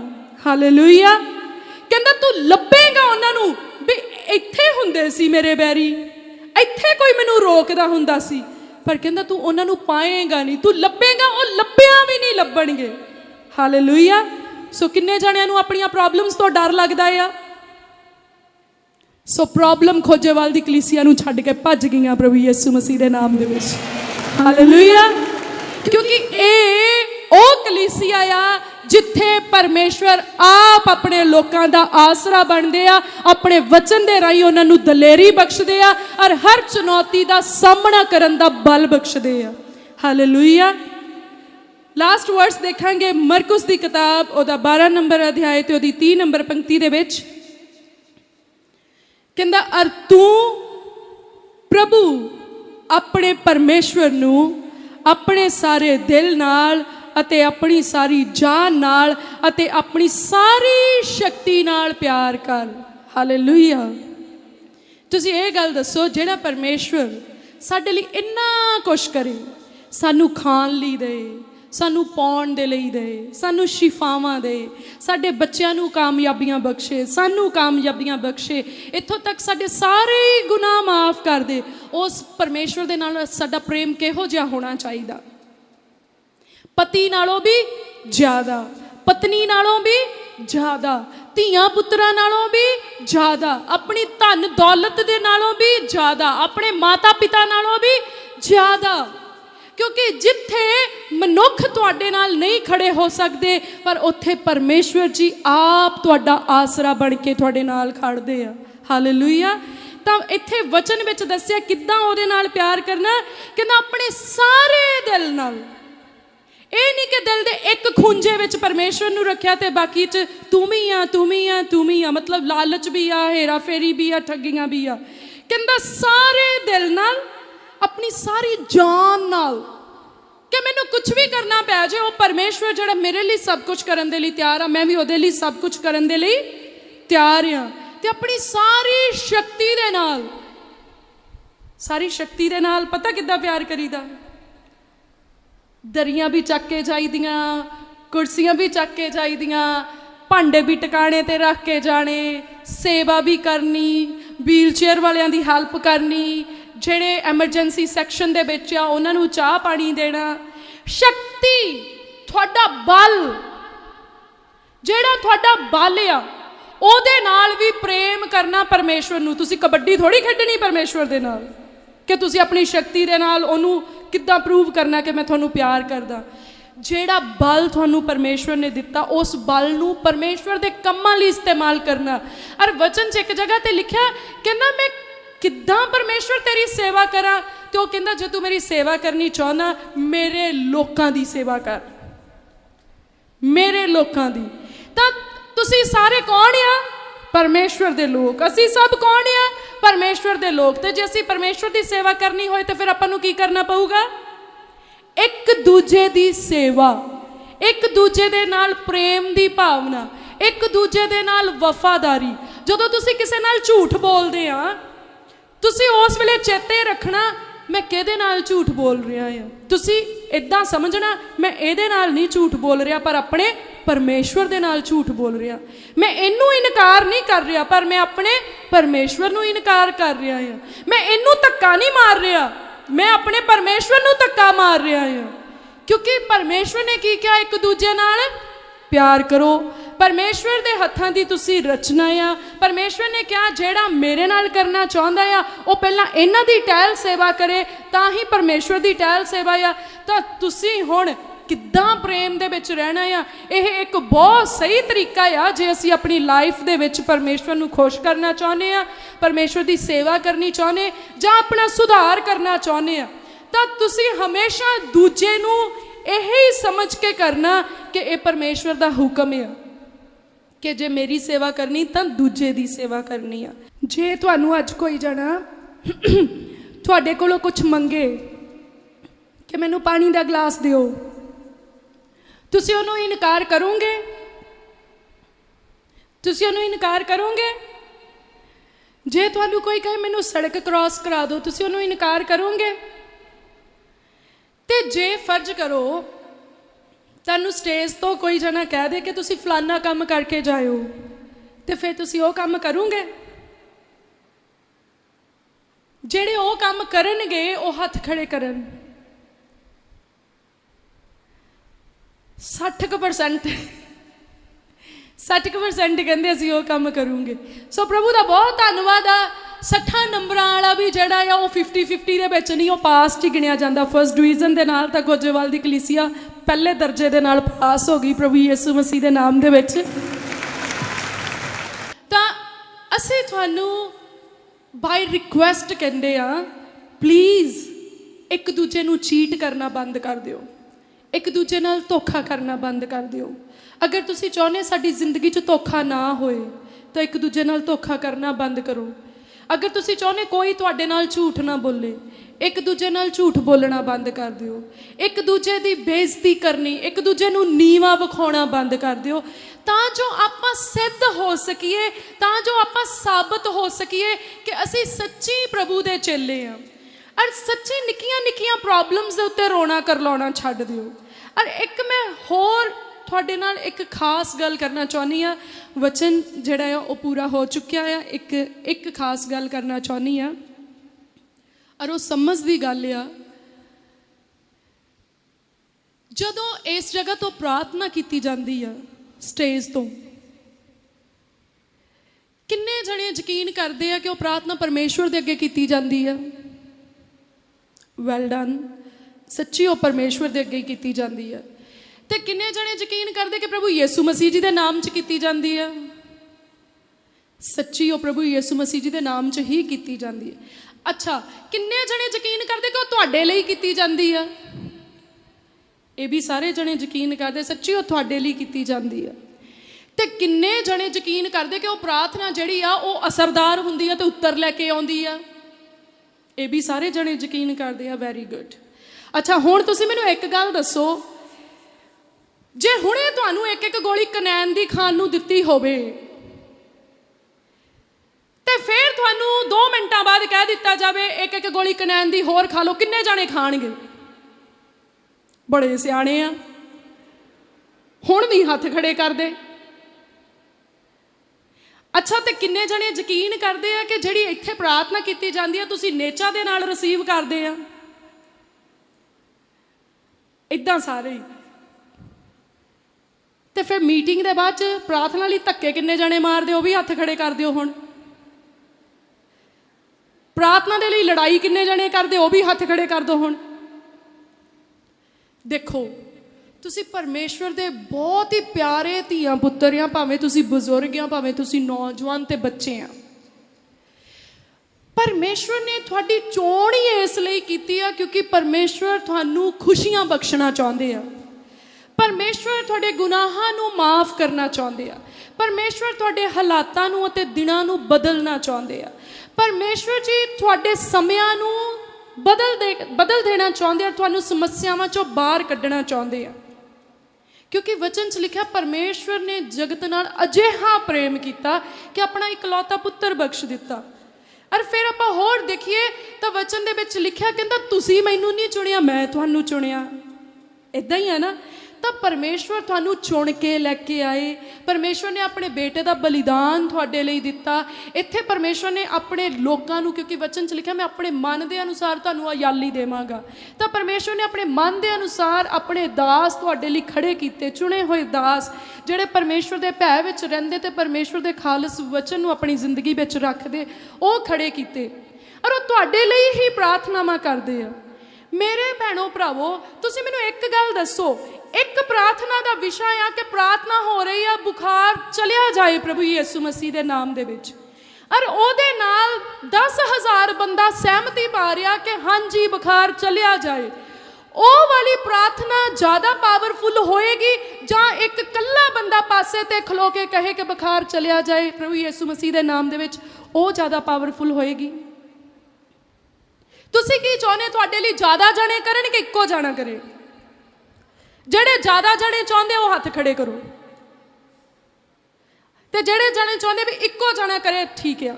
ਹਾਲੇਲੂਇਆ। ਕਹਿੰਦਾ, ਤੂੰ ਲੱਭੇਗਾ ਉਹਨਾਂ ਨੂੰ। ਵੀ ਇੱਥੇ ਹੁੰਦੇ ਸੀ ਮੇਰੇ ਵੈਰੀ। ਇੱਥੇ ਕੋਈ ਮੈਨੂੰ ਰੋਕਦਾ ਹੁੰਦਾ ਸੀ। ਪਰ ਕਹਿੰਦਾ, ਤੂੰ ਉਹਨਾਂ ਨੂੰ ਪਾਏਗਾ ਨਹੀਂ। ਤੂੰ ਲੱਭੇਗਾ, ਉਹ ਲੱਭਿਆ ਵੀ ਨਹੀਂ ਲੱਭਣਗੇ। ਹਾਲੇਲੂਇਆ ਸੋ ਕਿੰਨੇ ਜਣਿਆਂ ਨੂੰ ਆਪਣੀਆਂ ਪ੍ਰੋਬਲਮਸ ਤੋਂ ਡਰ ਲੱਗਦਾ ਆ? ਸੋ ਪ੍ਰੋਬਲਮ ਖੋਜੇਵਾਲ ਦੀ ਕਲੀਸਿਆ ਨੂੰ ਛੱਡ ਕੇ ਭੱਜ ਗਈਆਂ ਪ੍ਰਭੂ ਯਿਸੂ ਮਸੀਹ ਦੇ ਨਾਮ ਦੇ ਵਿੱਚ। ਹਾਲੇਲੂਇਆ ਕਿਉਂਕਿ ਇਹ ਉਹ ਕਲੀਸਿਆ ਆ ਜਿੱਥੇ ਪਰਮੇਸ਼ਵਰ ਆਪ ਆਪਣੇ ਲੋਕਾਂ ਦਾ ਆਸਰਾ ਬਣਦੇ ਆ, ਆਪਣੇ ਵਚਨ ਦੇ ਰਾਹੀਂ ਉਹਨਾਂ ਨੂੰ ਦਲੇਰੀ ਬਖਸ਼ਦੇ ਆ, ਔਰ ਹਰ ਚੁਣੌਤੀ ਦਾ ਸਾਹਮਣਾ ਕਰਨ ਦਾ ਬਲ ਬਖਸ਼ਦੇ ਆ। ਹਾਲੇਲੂਇਆ ਲਾਸਟ ਵਰਸ ਦੇਖਾਂਗੇ, ਮਰਕਸ ਦੀ ਕਿਤਾਬ, ਉਹਦਾ 12 ਨੰਬਰ ਅਧਿਆਇ ਤੇ ਉਹਦੀ 30 ਨੰਬਰ ਪੰਕਤੀ ਦੇ ਵਿੱਚ। ਕਹਿੰਦਾ, ਅਰ ਤੂੰ ਪ੍ਰਭੂ ਆਪਣੇ ਪਰਮੇਸ਼ਵਰ ਨੂੰ ਆਪਣੇ ਸਾਰੇ ਦਿਲ ਨਾਲ ਅਤੇ ਆਪਣੀ ਸਾਰੀ ਜਾਨ ਨਾਲ ਅਤੇ ਆਪਣੀ ਸਾਰੀ ਸ਼ਕਤੀ ਨਾਲ ਪਿਆਰ ਕਰ। ਹਾਲੇਲੂਇਆ ਤੁਸੀਂ ਇਹ ਗੱਲ ਦੱਸੋ, ਜਿਹੜਾ ਪਰਮੇਸ਼ਵਰ ਸਾਡੇ ਲਈ ਇੰਨਾ ਕੁਛ ਕਰੇ, ਸਾਨੂੰ ਖਾਣ ਲਈ ਦੇ ਸਾਨੂੰ ਪਾਉਣ ਦੇ ਲਈ ਦੇ, ਸਾਨੂੰ ਸ਼ਿਫਾਵਾਂ ਦੇ। ਸਾਡੇ ਬੱਚਿਆਂ ਨੂੰ ਕਾਮਯਾਬੀਆਂ ਬਖਸ਼ੇ, ਸਾਨੂੰ ਕਾਮਯਾਬੀਆਂ ਬਖਸ਼ੇ। ਇੱਥੋਂ ਤੱਕ ਸਾਡੇ ਸਾਰੇ ਹੀ ਗੁਨਾਹ ਮਾਫ ਕਰ ਦੇ। ਉਸ ਪਰਮੇਸ਼ਵਰ ਦੇ ਨਾਲ ਸਾਡਾ ਪ੍ਰੇਮ ਕਿਹੋ ਜਿਹਾ ਹੋਣਾ ਚਾਹੀਦਾ? ਪਤੀ ਨਾਲੋਂ ਵੀ ਜ਼ਿਆਦਾ, ਪਤਨੀ ਨਾਲੋਂ ਵੀ ਜ਼ਿਆਦਾ, ਧੀਆਂ ਪੁੱਤਰਾਂ ਨਾਲੋਂ ਵੀ ਜ਼ਿਆਦਾ, ਆਪਣੀ ਧਨ ਦੌਲਤ ਦੇ ਨਾਲੋਂ ਵੀ ਜ਼ਿਆਦਾ, ਆਪਣੇ ਮਾਤਾ ਪਿਤਾ ਨਾਲੋਂ ਵੀ ਜ਼ਿਆਦਾ। ਕਿਉਂਕਿ ਜਿੱਥੇ ਮਨੁੱਖ ਤੁਹਾਡੇ ਨਾਲ ਨਹੀਂ ਖੜੇ ਹੋ ਸਕਦੇ, ਪਰ ਉੱਥੇ ਪਰਮੇਸ਼ਵਰ ਜੀ ਆਪ ਤੁਹਾਡਾ ਆਸਰਾ ਬਣ ਕੇ ਤੁਹਾਡੇ ਨਾਲ ਖੜਦੇ ਆ। ਹਾਲੇਲੂਇਆ ਤਾਂ ਇੱਥੇ ਵਚਨ ਵਿੱਚ ਦੱਸਿਆ ਕਿੱਦਾਂ ਉਹਦੇ ਨਾਲ ਪਿਆਰ ਕਰਨਾ? ਕਹਿੰਦਾ ਆਪਣੇ ਸਾਰੇ ਦਿਲ ਨਾਲ। ਇਹ ਨਹੀਂ ਕਿ ਦਿਲ ਦੇ ਇੱਕ ਖੂੰਜੇ ਵਿੱਚ ਪਰਮੇਸ਼ਵਰ ਨੂੰ ਰੱਖਿਆ ਤੇ ਬਾਕੀ ਚ ਤੂੰ ਵੀ ਆ, ਤੂੰ ਵੀ ਆ, ਤੂੰ ਵੀ ਆ। ਮਤਲਬ ਲਾਲਚ ਵੀ ਆ ਹੇਰਾ ਫੇਰੀ ਵੀ ਆ, ਠੱਗੀਆਂ ਵੀ ਆ। ਕਹਿੰਦਾ ਸਾਰੇ ਦਿਲ ਨਾਲ ਆਪਣੀ ਸਾਰੀ ਜਾਨ ਨਾਲ ਕਿ ਮੈਨੂੰ ਕੁਝ ਵੀ ਕਰਨਾ ਪੈ ਜਾਏ ਉਹ ਪਰਮੇਸ਼ਵਰ ਜਿਹੜਾ ਮੇਰੇ ਲਈ ਸਭ ਕੁਝ ਕਰਨ ਦੇ ਲਈ ਤਿਆਰ ਆ, ਮੈਂ ਵੀ ਉਹਦੇ ਲਈ ਸਭ ਕੁਝ ਕਰਨ ਦੇ ਲਈ ਤਿਆਰ ਆ। ਤੇ ਆਪਣੀ ਸਾਰੀ ਸ਼ਕਤੀ ਦੇ ਨਾਲ, ਸਾਰੀ ਸ਼ਕਤੀ ਦੇ ਨਾਲ ਪਤਾ ਕਿੱਦਾਂ ਪਿਆਰ ਕਰੀਦਾ? ਦਰੀਆਂ ਵੀ ਚੱਕ ਕੇ ਜਾਈਦੀਆਂ, ਕੁਰਸੀਆਂ ਵੀ ਚੱਕ ਕੇ ਜਾਈਦੀਆਂ, ਭਾਂਡੇ ਵੀ ਟਿਕਾਣੇ ਤੇ ਰੱਖ ਕੇ ਜਾਣੇ, ਸੇਵਾ ਵੀ ਕਰਨੀ ਵੀਲ ਚੇਅਰ ਵਾਲਿਆਂ ਦੀ ਹੈਲਪ ਕਰਨੀ ਜਿਹੜੇ ਐਮਰਜੈਂਸੀ ਸੈਕਸ਼ਨ ਦੇ ਵਿੱਚ ਆ, ਉਹਨਾਂ ਨੂੰ ਚਾਹ ਪਾਣੀ ਦੇਣਾ। ਸ਼ਕਤੀ ਤੁਹਾਡਾ ਬਲ, ਜਿਹੜਾ ਤੁਹਾਡਾ ਬਲ ਆ, ਉਹਦੇ ਨਾਲ ਵੀ ਪ੍ਰੇਮ ਕਰਨਾ ਪਰਮੇਸ਼ਵਰ ਨੂੰ। ਤੁਸੀਂ ਕਬੱਡੀ ਥੋੜੀ ਖੇਡਣੀ ਪਰਮੇਸ਼ਵਰ ਦੇ ਨਾਲ? ਕਿ ਤੁਸੀਂ ਆਪਣੀ ਸ਼ਕਤੀ ਦੇ ਨਾਲ ਉਹਨੂੰ ਕਿੱਦਾਂ ਪ੍ਰੂਵ ਕਰਨਾ ਕਿ ਮੈਂ ਤੁਹਾਨੂੰ ਪਿਆਰ ਕਰਦਾ? ਜਿਹੜਾ ਬਲ ਤੁਹਾਨੂੰ ਪਰਮੇਸ਼ਵਰ ਨੇ ਦਿੱਤਾ, ਉਸ ਬਲ ਨੂੰ ਪਰਮੇਸ਼ਵਰ ਦੇ ਕੰਮਾਂ ਲਈ ਇਸਤੇਮਾਲ ਕਰਨਾ। ਔਰ ਵਚਨ 'ਚ ਇੱਕ ਜਗ੍ਹਾ ਤੇ ਲਿਖਿਆ ਕਹਿੰਦਾ ਮੈਂ ਕਿੱਦਾਂ ਪਰਮੇਸ਼ਵਰ ਤੇਰੀ ਸੇਵਾ ਕਰਾਂ? ਤੇ ਉਹ ਕਹਿੰਦਾ, ਜੇ ਤੂੰ ਮੇਰੀ ਸੇਵਾ ਕਰਨੀ ਚਾਹੁੰਦਾ, ਮੇਰੇ ਲੋਕਾਂ ਦੀ ਸੇਵਾ ਕਰ। ਮੇਰੇ ਲੋਕਾਂ ਦੀ। ਤਾਂ ਤੁਸੀਂ ਸਾਰੇ ਕੌਣ ਆ? ਪਰਮੇਸ਼ਵਰ ਦੇ ਲੋਕ। ਅਸੀਂ ਸਭ ਕੌਣ ਆ? ਪਰਮੇਸ਼ਵਰ ਦੇ ਲੋਕ। ਤੇ ਜੇ ਅਸੀਂ ਪਰਮੇਸ਼ਵਰ ਦੀ ਸੇਵਾ ਕਰਨੀ ਹੋਏ, ਤਾਂ ਫਿਰ ਆਪਾਂ ਨੂੰ ਕੀ ਕਰਨਾ ਪਊਗਾ? ਇੱਕ ਦੂਜੇ ਦੀ ਸੇਵਾ। ਇੱਕ ਦੂਜੇ ਦੇ ਨਾਲ ਪ੍ਰੇਮ ਦੀ ਭਾਵਨਾ। ਇੱਕ ਦੂਜੇ ਦੇ ਨਾਲ ਵਫਾਦਾਰੀ। ਜਦੋਂ ਤੁਸੀਂ ਕਿਸੇ ਨਾਲ ਝੂਠ ਬੋਲਦੇ ਆ ਤੁਸੀਂ ਉਸ ਵੇਲੇ ਚੇਤੇ ਰੱਖਣਾ, ਮੈਂ ਕਿਹਦੇ ਨਾਲ ਝੂਠ ਬੋਲ ਰਿਹਾ ਹਾਂ? ਤੁਸੀਂ ਇਦਾਂ ਸਮਝਣਾ, ਮੈਂ ਇਹਦੇ ਨਾਲ ਨਹੀਂ ਝੂਠ ਬੋਲ ਰਿਹਾ, ਪਰ ਆਪਣੇ ਪਰਮੇਸ਼ਵਰ ਦੇ ਨਾਲ ਝੂਠ ਬੋਲ ਰਿਹਾ। ਮੈਂ ਇਹਨੂੰ ਇਨਕਾਰ ਨਹੀਂ ਕਰ ਰਿਹਾ, ਪਰ ਮੈਂ ਆਪਣੇ ਪਰਮੇਸ਼ਵਰ ਨੂੰ ਇਨਕਾਰ ਕਰ ਰਿਹਾ ਹਾਂ। ਮੈਂ ਇਹਨੂੰ ਧੱਕਾ ਨਹੀਂ ਮਾਰ ਰਿਹਾ, ਮੈਂ ਆਪਣੇ ਪਰਮੇਸ਼ਵਰ ਨੂੰ ਧੱਕਾ ਮਾਰ ਰਿਹਾ ਹਾਂ। ਕਿਉਂਕਿ ਪਰਮੇਸ਼ਵਰ ਨੇ ਕੀ ਕਿਹਾ? ਇੱਕ ਦੂਜੇ ਨਾਲ ਪਿਆਰ ਕਰੋ ਪਰਮੇਸ਼ਵਰ ਦੇ ਹੱਥਾਂ ਦੀ ਤੁਸੀਂ ਰਚਨਾ ਆ। ਪਰਮੇਸ਼ਵਰ ਨੇ ਕਿਹਾ, ਜਿਹੜਾ ਮੇਰੇ ਨਾਲ ਕਰਨਾ ਚਾਹੁੰਦਾ ਆ, ਉਹ ਪਹਿਲਾਂ ਇਹਨਾਂ ਦੀ ਟਹਿਲ ਸੇਵਾ ਕਰੇ, ਤਾਂ ਹੀ ਪਰਮੇਸ਼ਵਰ ਦੀ ਟਹਿਲ ਸੇਵਾ ਆ। ਤਾਂ ਤੁਸੀਂ ਹੁਣ ਕਿੱਦਾਂ ਪ੍ਰੇਮ ਦੇ ਵਿੱਚ ਰਹਿਣਾ ਆ? ਇਹ ਇੱਕ ਬਹੁਤ ਸਹੀ ਤਰੀਕਾ ਆ, ਜੇ ਅਸੀਂ ਆਪਣੀ ਲਾਈਫ ਦੇ ਵਿੱਚ ਪਰਮੇਸ਼ਵਰ ਨੂੰ ਖੁਸ਼ ਕਰਨਾ ਚਾਹੁੰਦੇ ਆ, ਪਰਮੇਸ਼ਵਰ ਦੀ ਸੇਵਾ ਕਰਨੀ ਚਾਹੁੰਦੇ, ਜਾਂ ਆਪਣਾ ਸੁਧਾਰ ਕਰਨਾ ਚਾਹੁੰਦੇ ਆ। ਤਾਂ ਤੁਸੀਂ ਹਮੇਸ਼ਾ ਦੂਜੇ ਨੂੰ ਇਹ ਹੀ ਸਮਝ ਕੇ ਕਰਨਾ ਕਿ ਇਹ ਪਰਮੇਸ਼ਵਰ ਦਾ ਹੁਕਮ ਆ। ਕਿ ਜੇ ਮੇਰੀ ਸੇਵਾ ਕਰਨੀ ਤਾਂ ਦੂਜੇ ਦੀ ਸੇਵਾ ਕਰਨੀ ਆ। ਜੇ ਤੁਹਾਨੂੰ ਅੱਜ ਕੋਈ ਜਣਾ, ਤੁਹਾਡੇ ਕੋਲੋਂ ਕੁਝ ਮੰਗੇ, ਕਿ ਮੈਨੂੰ ਪਾਣੀ ਦਾ ਗਲਾਸ ਦਿਓ, ਤੁਸੀਂ ਉਹਨੂੰ ਇਨਕਾਰ ਕਰੋਗੇ? ਤੁਸੀਂ ਉਹਨੂੰ ਇਨਕਾਰ ਕਰੋਗੇ? ਜੇ ਤੁਹਾਨੂੰ ਕੋਈ ਕਹੇ, ਮੈਨੂੰ ਸੜਕ ਕ੍ਰਾਸ ਕਰਾ ਦਿਓ, ਤੁਸੀਂ ਉਹਨੂੰ ਇਨਕਾਰ ਕਰੋਗੇ? ਤੇ ਜੇ ਫਰਜ਼ ਕਰੋ ਤੁਹਾਨੂੰ ਸਟੇਜ ਤੋਂ ਕੋਈ ਜਣਾ ਕਹਿ ਦੇ ਕਿ ਤੁਸੀਂ ਫਲਾਨਾ ਕੰਮ ਕਰਕੇ ਜਾਇਓ, ਤੇ ਫਿਰ ਤੁਸੀਂ ਉਹ ਕੰਮ ਕਰੋਗੇ? ਜਿਹੜੇ ਉਹ ਕੰਮ ਕਰਨਗੇ, ਉਹ ਹੱਥ ਖੜੇ ਕਰਨ। 60% 60% ਕਹਿੰਦੇ ਅਸੀਂ ਉਹ ਕੰਮ ਕਰੂੰਗੇ। ਸੋ ਪ੍ਰਭੂ ਦਾ ਬਹੁਤ ਧੰਨਵਾਦ ਆ। 60 ਨੰਬਰਾਂ ਵਾਲਾ ਵੀ ਜਿਹੜਾ ਆ, ਉਹ 50 50 ਦੇ ਵਿੱਚ ਨਹੀਂ, ਉਹ ਪਾਸ ਚ ਹੀ ਗਿਣਿਆ ਜਾਂਦਾ। ਫਰਸਟ ਡਿਵੀਜ਼ਨ ਦੇ ਨਾਲ ਤਾਂ ਗੋਜੇਵਾਲ ਦੀ ਕਲੀਸਿਆ ਪਹਿਲੇ ਦਰਜੇ ਦੇ ਨਾਲ ਪਾਸ ਹੋ ਗਈ ਪ੍ਰਭੂ ਯਿਸੂ ਮਸੀਹ ਦੇ ਨਾਮ ਦੇ ਵਿੱਚ। ਤਾਂ ਅਸੀਂ ਤੁਹਾਨੂੰ ਬਾਈ ਰਿਕੁਐਸਟ ਕਹਿੰਦੇ ਆ ਪਲੀਜ਼ ਇੱਕ ਦੂਜੇ ਨੂੰ ਚੀਟ ਕਰਨਾ ਬੰਦ ਕਰ ਦਿਓ। ਇੱਕ ਦੂਜੇ ਨਾਲ ਧੋਖਾ ਕਰਨਾ ਬੰਦ ਕਰ ਦਿਓ। ਅਗਰ ਤੁਸੀਂ ਚਾਹੁੰਦੇ ਸਾਡੀ ਜ਼ਿੰਦਗੀ 'ਚ ਧੋਖਾ ਨਾ ਹੋਏ, ਤਾਂ ਇੱਕ ਦੂਜੇ ਨਾਲ ਧੋਖਾ ਕਰਨਾ ਬੰਦ ਕਰੋ। ਅਗਰ ਤੁਸੀਂ ਚਾਹੁੰਦੇ ਕੋਈ ਤੁਹਾਡੇ ਨਾਲ ਝੂਠ ਨਾ ਬੋਲੇ ਇੱਕ ਦੂਜੇ ਨਾਲ ਝੂਠ ਬੋਲਣਾ ਬੰਦ ਕਰ ਦਿਓ। ਇੱਕ ਦੂਜੇ ਦੀ ਬੇਇੱਜ਼ਤੀ ਕਰਨੀ, ਇੱਕ ਦੂਜੇ ਨੂੰ ਨੀਵਾ ਵਿਖਾਉਣਾ ਬੰਦ ਕਰ ਦਿਓ। ਤਾਂ ਜੋ ਆਪਾਂ ਸਿੱਧ ਹੋ ਸਕੀਏ, ਤਾਂ ਜੋ ਆਪਾਂ ਸਾਬਤ ਹੋ ਸਕੀਏ ਕਿ ਅਸੀਂ ਸੱਚੀ ਪ੍ਰਭੂ ਦੇ ਚੇਲੇ ਹਾਂ ਔਰ ਸੱਚੀ ਨਿੱਕੀਆਂ ਨਿੱਕੀਆਂ ਪ੍ਰੋਬਲਮਸ ਦੇ ਉੱਤੇ ਰੋਣਾ ਕਰਲਾਉਣਾ ਛੱਡ ਦਿਓ। ਔਰ ਇੱਕ ਮੈਂ ਹੋਰ ਤੁਹਾਡੇ ਨਾਲ ਇੱਕ ਖਾਸ ਗੱਲ ਕਰਨਾ ਚਾਹੁੰਦੀ ਆ। ਵਚਨ ਜਿਹੜਾ ਆ, ਉਹ ਪੂਰਾ ਹੋ ਚੁੱਕਿਆ ਆ। ਇੱਕ ਇੱਕ ਖਾਸ ਗੱਲ ਕਰਨਾ ਚਾਹੁੰਦੀ ਆ। ਔਰ ਉਹ ਸਮਝ ਦੀ ਗੱਲ ਆ। ਜਦੋਂ ਇਸ ਜਗ੍ਹਾ ਤੋਂ ਪ੍ਰਾਰਥਨਾ ਕੀਤੀ ਜਾਂਦੀ ਆ, ਸਟੇਜ ਤੋਂ, ਕਿੰਨੇ ਜਣੇ ਯਕੀਨ ਕਰਦੇ ਆ ਕਿ ਉਹ ਪ੍ਰਾਰਥਨਾ ਪਰਮੇਸ਼ਵਰ ਦੇ ਅੱਗੇ ਕੀਤੀ ਜਾਂਦੀ ਆ? ਵੈਲ ਡਨ ਸੱਚੀ ਉਹ ਪਰਮੇਸ਼ਵਰ ਦੇ ਅੱਗੇ ਕੀਤੀ ਜਾਂਦੀ ਆ। ਤੇ ਕਿੰਨੇ ਜਣੇ ਯਕੀਨ ਕਰਦੇ ਕਿ ਪ੍ਰਭੂ ਯਿਸੂ ਮਸੀਹ ਜੀ ਦੇ ਨਾਮ 'ਚ ਕੀਤੀ ਜਾਂਦੀ ਆ? ਸੱਚੀ ਉਹ ਪ੍ਰਭੂ ਯਿਸੂ ਮਸੀਹ ਜੀ ਦੇ ਨਾਮ 'ਚ ਹੀ ਕੀਤੀ ਜਾਂਦੀ ਹੈ। ਅੱਛਾ, ਕਿੰਨੇ ਜਣੇ ਯਕੀਨ ਕਰਦੇ ਕਿ ਉਹ ਤੁਹਾਡੇ ਲਈ ਕੀਤੀ ਜਾਂਦੀ ਆ? ਇਹ ਵੀ ਸਾਰੇ ਜਣੇ ਯਕੀਨ ਕਰਦੇ ਸੱਚੀ ਉਹ ਤੁਹਾਡੇ ਲਈ ਕੀਤੀ ਜਾਂਦੀ ਆ। ਤੇ ਕਿੰਨੇ ਜਣੇ ਯਕੀਨ ਕਰਦੇ ਕਿ ਉਹ ਪ੍ਰਾਰਥਨਾ ਜਿਹੜੀ ਆ, ਉਹ ਅਸਰਦਾਰ ਹੁੰਦੀ ਆ ਤੇ ਉੱਤਰ ਲੈ ਕੇ ਆਉਂਦੀ ਆ? ਇਹ ਵੀ ਸਾਰੇ ਜਣੇ ਯਕੀਨ ਕਰਦੇ ਆ ਵੈਰੀ ਗੁੱਡ ਅੱਛਾ, ਹੁਣ ਤੁਸੀਂ ਮੈਨੂੰ ਇੱਕ ਗੱਲ ਦੱਸੋ। ਜੇ ਹੁਣੇ ਤੁਹਾਨੂੰ ਇੱਕ ਇੱਕ ਗੋਲੀ ਕਨੈਨ ਦੀ ਖਾਣ ਨੂੰ ਦਿੱਤੀ ਹੋਵੇ ਤੇ ਫਿਰ ਤੁਹਾਨੂੰ 2 ਮਿੰਟਾਂ ਬਾਅਦ ਕਹਿ ਦਿੱਤਾ ਜਾਵੇ, ਇੱਕ ਇੱਕ ਗੋਲੀ ਕਨੈਨ ਦੀ ਹੋਰ ਖਾ ਲਓ, ਕਿੰਨੇ ਜਾਣੇ ਖਾਣਗੇ? ਬੜੇ ਸਿਆਣੇ ਆ। ਹੁਣ ਨਹੀਂ ਹੱਥ ਖੜੇ ਕਰਦੇ। ਅੱਛਾ, ਤੇ ਕਿੰਨੇ ਜਣੇ ਯਕੀਨ ਕਰਦੇ ਆ ਕਿ ਜਿਹੜੀ ਇੱਥੇ ਪ੍ਰਾਰਥਨਾ ਕੀਤੀ ਜਾਂਦੀ ਆ, ਤੁਸੀਂ ਨੇਚਾ ਦੇ ਨਾਲ ਰਿਸੀਵ ਕਰਦੇ ਆ? ਇਦਾਂ ਸਾਰੇ ਹੀ। ਤੇ ਫਿਰ ਮੀਟਿੰਗ ਦੇ ਬਾਅਦ ਚ ਪ੍ਰਾਰਥਨਾ ਲਈ ਧੱਕੇ ਕਿੰਨੇ ਜਣੇ ਮਾਰਦੇ, ਉਹ ਵੀ ਹੱਥ ਖੜੇ ਕਰ ਦਿਓ ਹੁਣ। ਪ੍ਰਾਰਥਨਾ ਦੇ ਲਈ ਲੜਾਈ ਕਿੰਨੇ ਜਣੇ ਕਰਦੇ, ਉਹ ਵੀ ਹੱਥ ਖੜੇ ਕਰ ਦਿਓ ਹੁਣ। ਦੇਖੋ, ਤੁਸੀਂ ਪਰਮੇਸ਼ਵਰ ਦੇ ਬਹੁਤ ਹੀ ਪਿਆਰੇ ਧੀਆਂ ਪੁੱਤਰ ਆ, ਭਾਵੇਂ ਤੁਸੀਂ ਬਜ਼ੁਰਗ ਆ, ਭਾਵੇਂ ਤੁਸੀਂ ਨੌਜਵਾਨ ਤੇ ਬੱਚੇ ਆ। ਪਰਮੇਸ਼ਵਰ ਨੇ ਤੁਹਾਡੀ ਚੋਣ ਹੀ ਇਸ ਲਈ ਕੀਤੀ ਆ, ਕਿਉਂਕਿ ਪਰਮੇਸ਼ਵਰ ਤੁਹਾਨੂੰ ਖੁਸ਼ੀਆਂ ਬਖਸ਼ਣਾ ਚਾਹੁੰਦੇ ਆ। ਪਰਮੇਸ਼ਵਰ ਤੁਹਾਡੇ ਗੁਨਾਹਾਂ ਨੂੰ ਮਾਫ ਕਰਨਾ ਚਾਹੁੰਦੇ ਆ। ਪਰਮੇਸ਼ਵਰ ਤੁਹਾਡੇ ਹਾਲਾਤਾਂ ਨੂੰ ਅਤੇ ਦਿਨਾਂ ਨੂੰ ਬਦਲਣਾ ਚਾਹੁੰਦੇ ਆ। ਪਰਮੇਸ਼ਵਰ ਜੀ, ਤੁਹਾਡੇ ਸਮਿਆਂ ਨੂੰ ਬਦਲ ਦੇ, ਬਦਲ ਦੇਣਾ ਚਾਹੁੰਦੇ ਆ, ਤੁਹਾਨੂੰ ਸਮੱਸਿਆਵਾਂ ਚੋਂ ਬਾਹਰ ਕੱਢਣਾ ਚਾਹੁੰਦੇ ਆ। ਕਿਉਂਕਿ ਵਚਨ 'ਚ ਲਿਖਿਆ, ਪਰਮੇਸ਼ਵਰ ਨੇ ਜਗਤ ਨਾਲ ਅਜਿਹਾ ਪ੍ਰੇਮ ਕੀਤਾ ਕਿ ਆਪਣਾ ਇਕਲੌਤਾ ਪੁੱਤਰ ਬਖਸ਼ ਦਿੱਤਾ। ਔਰ ਫਿਰ ਆਪਾਂ ਹੋਰ ਦੇਖੀਏ, ਤਾਂ ਵਚਨ ਦੇ ਵਿੱਚ ਲਿਖਿਆ ਕਹਿੰਦਾ, ਤੁਸੀਂ ਮੈਨੂੰ ਨਹੀਂ ਚੁਣਿਆ, ਮੈਂ ਤੁਹਾਨੂੰ ਚੁਣਿਆ। ਇਦਾਂ ਹੀ ਹੈ ਨਾ। ਤਾਂ ਪਰਮੇਸ਼ਵਰ ਤੁਹਾਨੂੰ ਚੁਣ ਕੇ ਲੈ ਕੇ ਆਏ। ਪਰਮੇਸ਼ਵਰ ਨੇ ਆਪਣੇ ਬੇਟੇ ਦਾ ਬਲੀਦਾਨ ਤੁਹਾਡੇ ਲਈ ਦਿੱਤਾ। ਇੱਥੇ ਪਰਮੇਸ਼ਵਰ ਨੇ ਆਪਣੇ ਲੋਕਾਂ ਨੂੰ, ਕਿਉਂਕਿ ਵਚਨ 'ਚ ਲਿਖਿਆ, ਮੈਂ ਆਪਣੇ ਮਨ ਦੇ ਅਨੁਸਾਰ ਤੁਹਾਨੂੰ ਆਯਾਲੀ ਦੇਵਾਂਗਾ। ਤਾਂ ਪਰਮੇਸ਼ਵਰ ਨੇ ਆਪਣੇ ਮਨ ਦੇ ਅਨੁਸਾਰ ਆਪਣੇ ਦਾਸ ਤੁਹਾਡੇ ਲਈ ਖੜੇ ਕੀਤੇ, ਚੁਣੇ ਹੋਏ ਦਾਸ, ਜਿਹੜੇ ਪਰਮੇਸ਼ਵਰ ਦੇ ਭੈ ਵਿੱਚ ਰਹਿੰਦੇ ਤੇ ਪਰਮੇਸ਼ਵਰ ਦੇ ਖਾਲਸ ਵਚਨ ਨੂੰ ਆਪਣੀ ਜ਼ਿੰਦਗੀ ਵਿੱਚ ਰੱਖਦੇ, ਉਹ ਖੜੇ ਕੀਤੇ। ਔਰ ਉਹ ਤੁਹਾਡੇ ਲਈ ਹੀ ਪ੍ਰਾਰਥਨਾਵਾਂ ਕਰਦੇ ਆ। ਮੇਰੇ ਭੈਣੋ ਭਰਾਵੋ, ਤੁਸੀਂ ਮੈਨੂੰ ਇੱਕ ਗੱਲ ਦੱਸੋ ਇੱਕ ਪ੍ਰਾਰਥਨਾ ਦਾ ਵਿਸ਼ਾ ਆ ਕਿ ਪ੍ਰਾਰਥਨਾ ਹੋ ਰਹੀ ਆ, ਬੁਖਾਰ ਚਲਿਆ ਜਾਏ ਪ੍ਰਭੂ ਯਿਸੂ ਮਸੀਹ ਦੇ ਨਾਮ ਦੇ ਵਿੱਚ। ਔਰ ਉਹਦੇ ਨਾਲ 10000 ਬੰਦਾ ਸਹਿਮਤੀ ਪਾ ਰਿਹਾ ਕਿ ਹਾਂਜੀ, ਬੁਖਾਰ ਚਲਿਆ ਜਾਏ। ਉਹ ਵਾਲੀ ਪ੍ਰਾਰਥਨਾ ਜ਼ਿਆਦਾ ਪਾਵਰਫੁਲ ਹੋਏਗੀ ਜਾਂ ਇੱਕ ਕੱਲਾ ਬੰਦਾ ਪਾਸੇ ਤੇ ਖਲੋ ਕੇ ਕਹੇ ਕਿ ਬੁਖਾਰ ਚਲਿਆ ਜਾਏ ਪ੍ਰਭੂ ਯਿਸੂ ਮਸੀਹ ਦੇ ਨਾਮ ਦੇ ਵਿੱਚ, ਉਹ ਜ਼ਿਆਦਾ ਪਾਵਰਫੁਲ ਹੋਏਗੀ। ਤੁਸੀਂ ਕੀ ਚਾਹੁੰਦੇ ਤੁਹਾਡੇ ਲਈ ਜ਼ਿਆਦਾ ਜਣੇ ਕਰਨ ਕਿ ਇੱਕੋ ਜਾਣਾ ਕਰੇ? ਜਿਹੜੇ ਜ਼ਿਆਦਾ ਜਣੇ ਚਾਹੁੰਦੇ ਉਹ ਹੱਥ ਖੜੇ ਕਰੋ। ਤੇ ਜਿਹੜੇ ਜਣੇ ਚਾਹੁੰਦੇ ਵੀ ਇੱਕੋ ਜਣਾ ਕਰੇ, ਠੀਕ ਆ।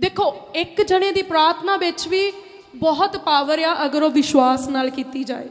ਦੇਖੋ, ਇੱਕ ਜਣੇ ਦੀ ਪ੍ਰਾਰਥਨਾ ਵਿੱਚ ਵੀ ਬਹੁਤ ਪਾਵਰ ਆ ਅਗਰ ਉਹ ਵਿਸ਼ਵਾਸ ਨਾਲ ਕੀਤੀ ਜਾਏ।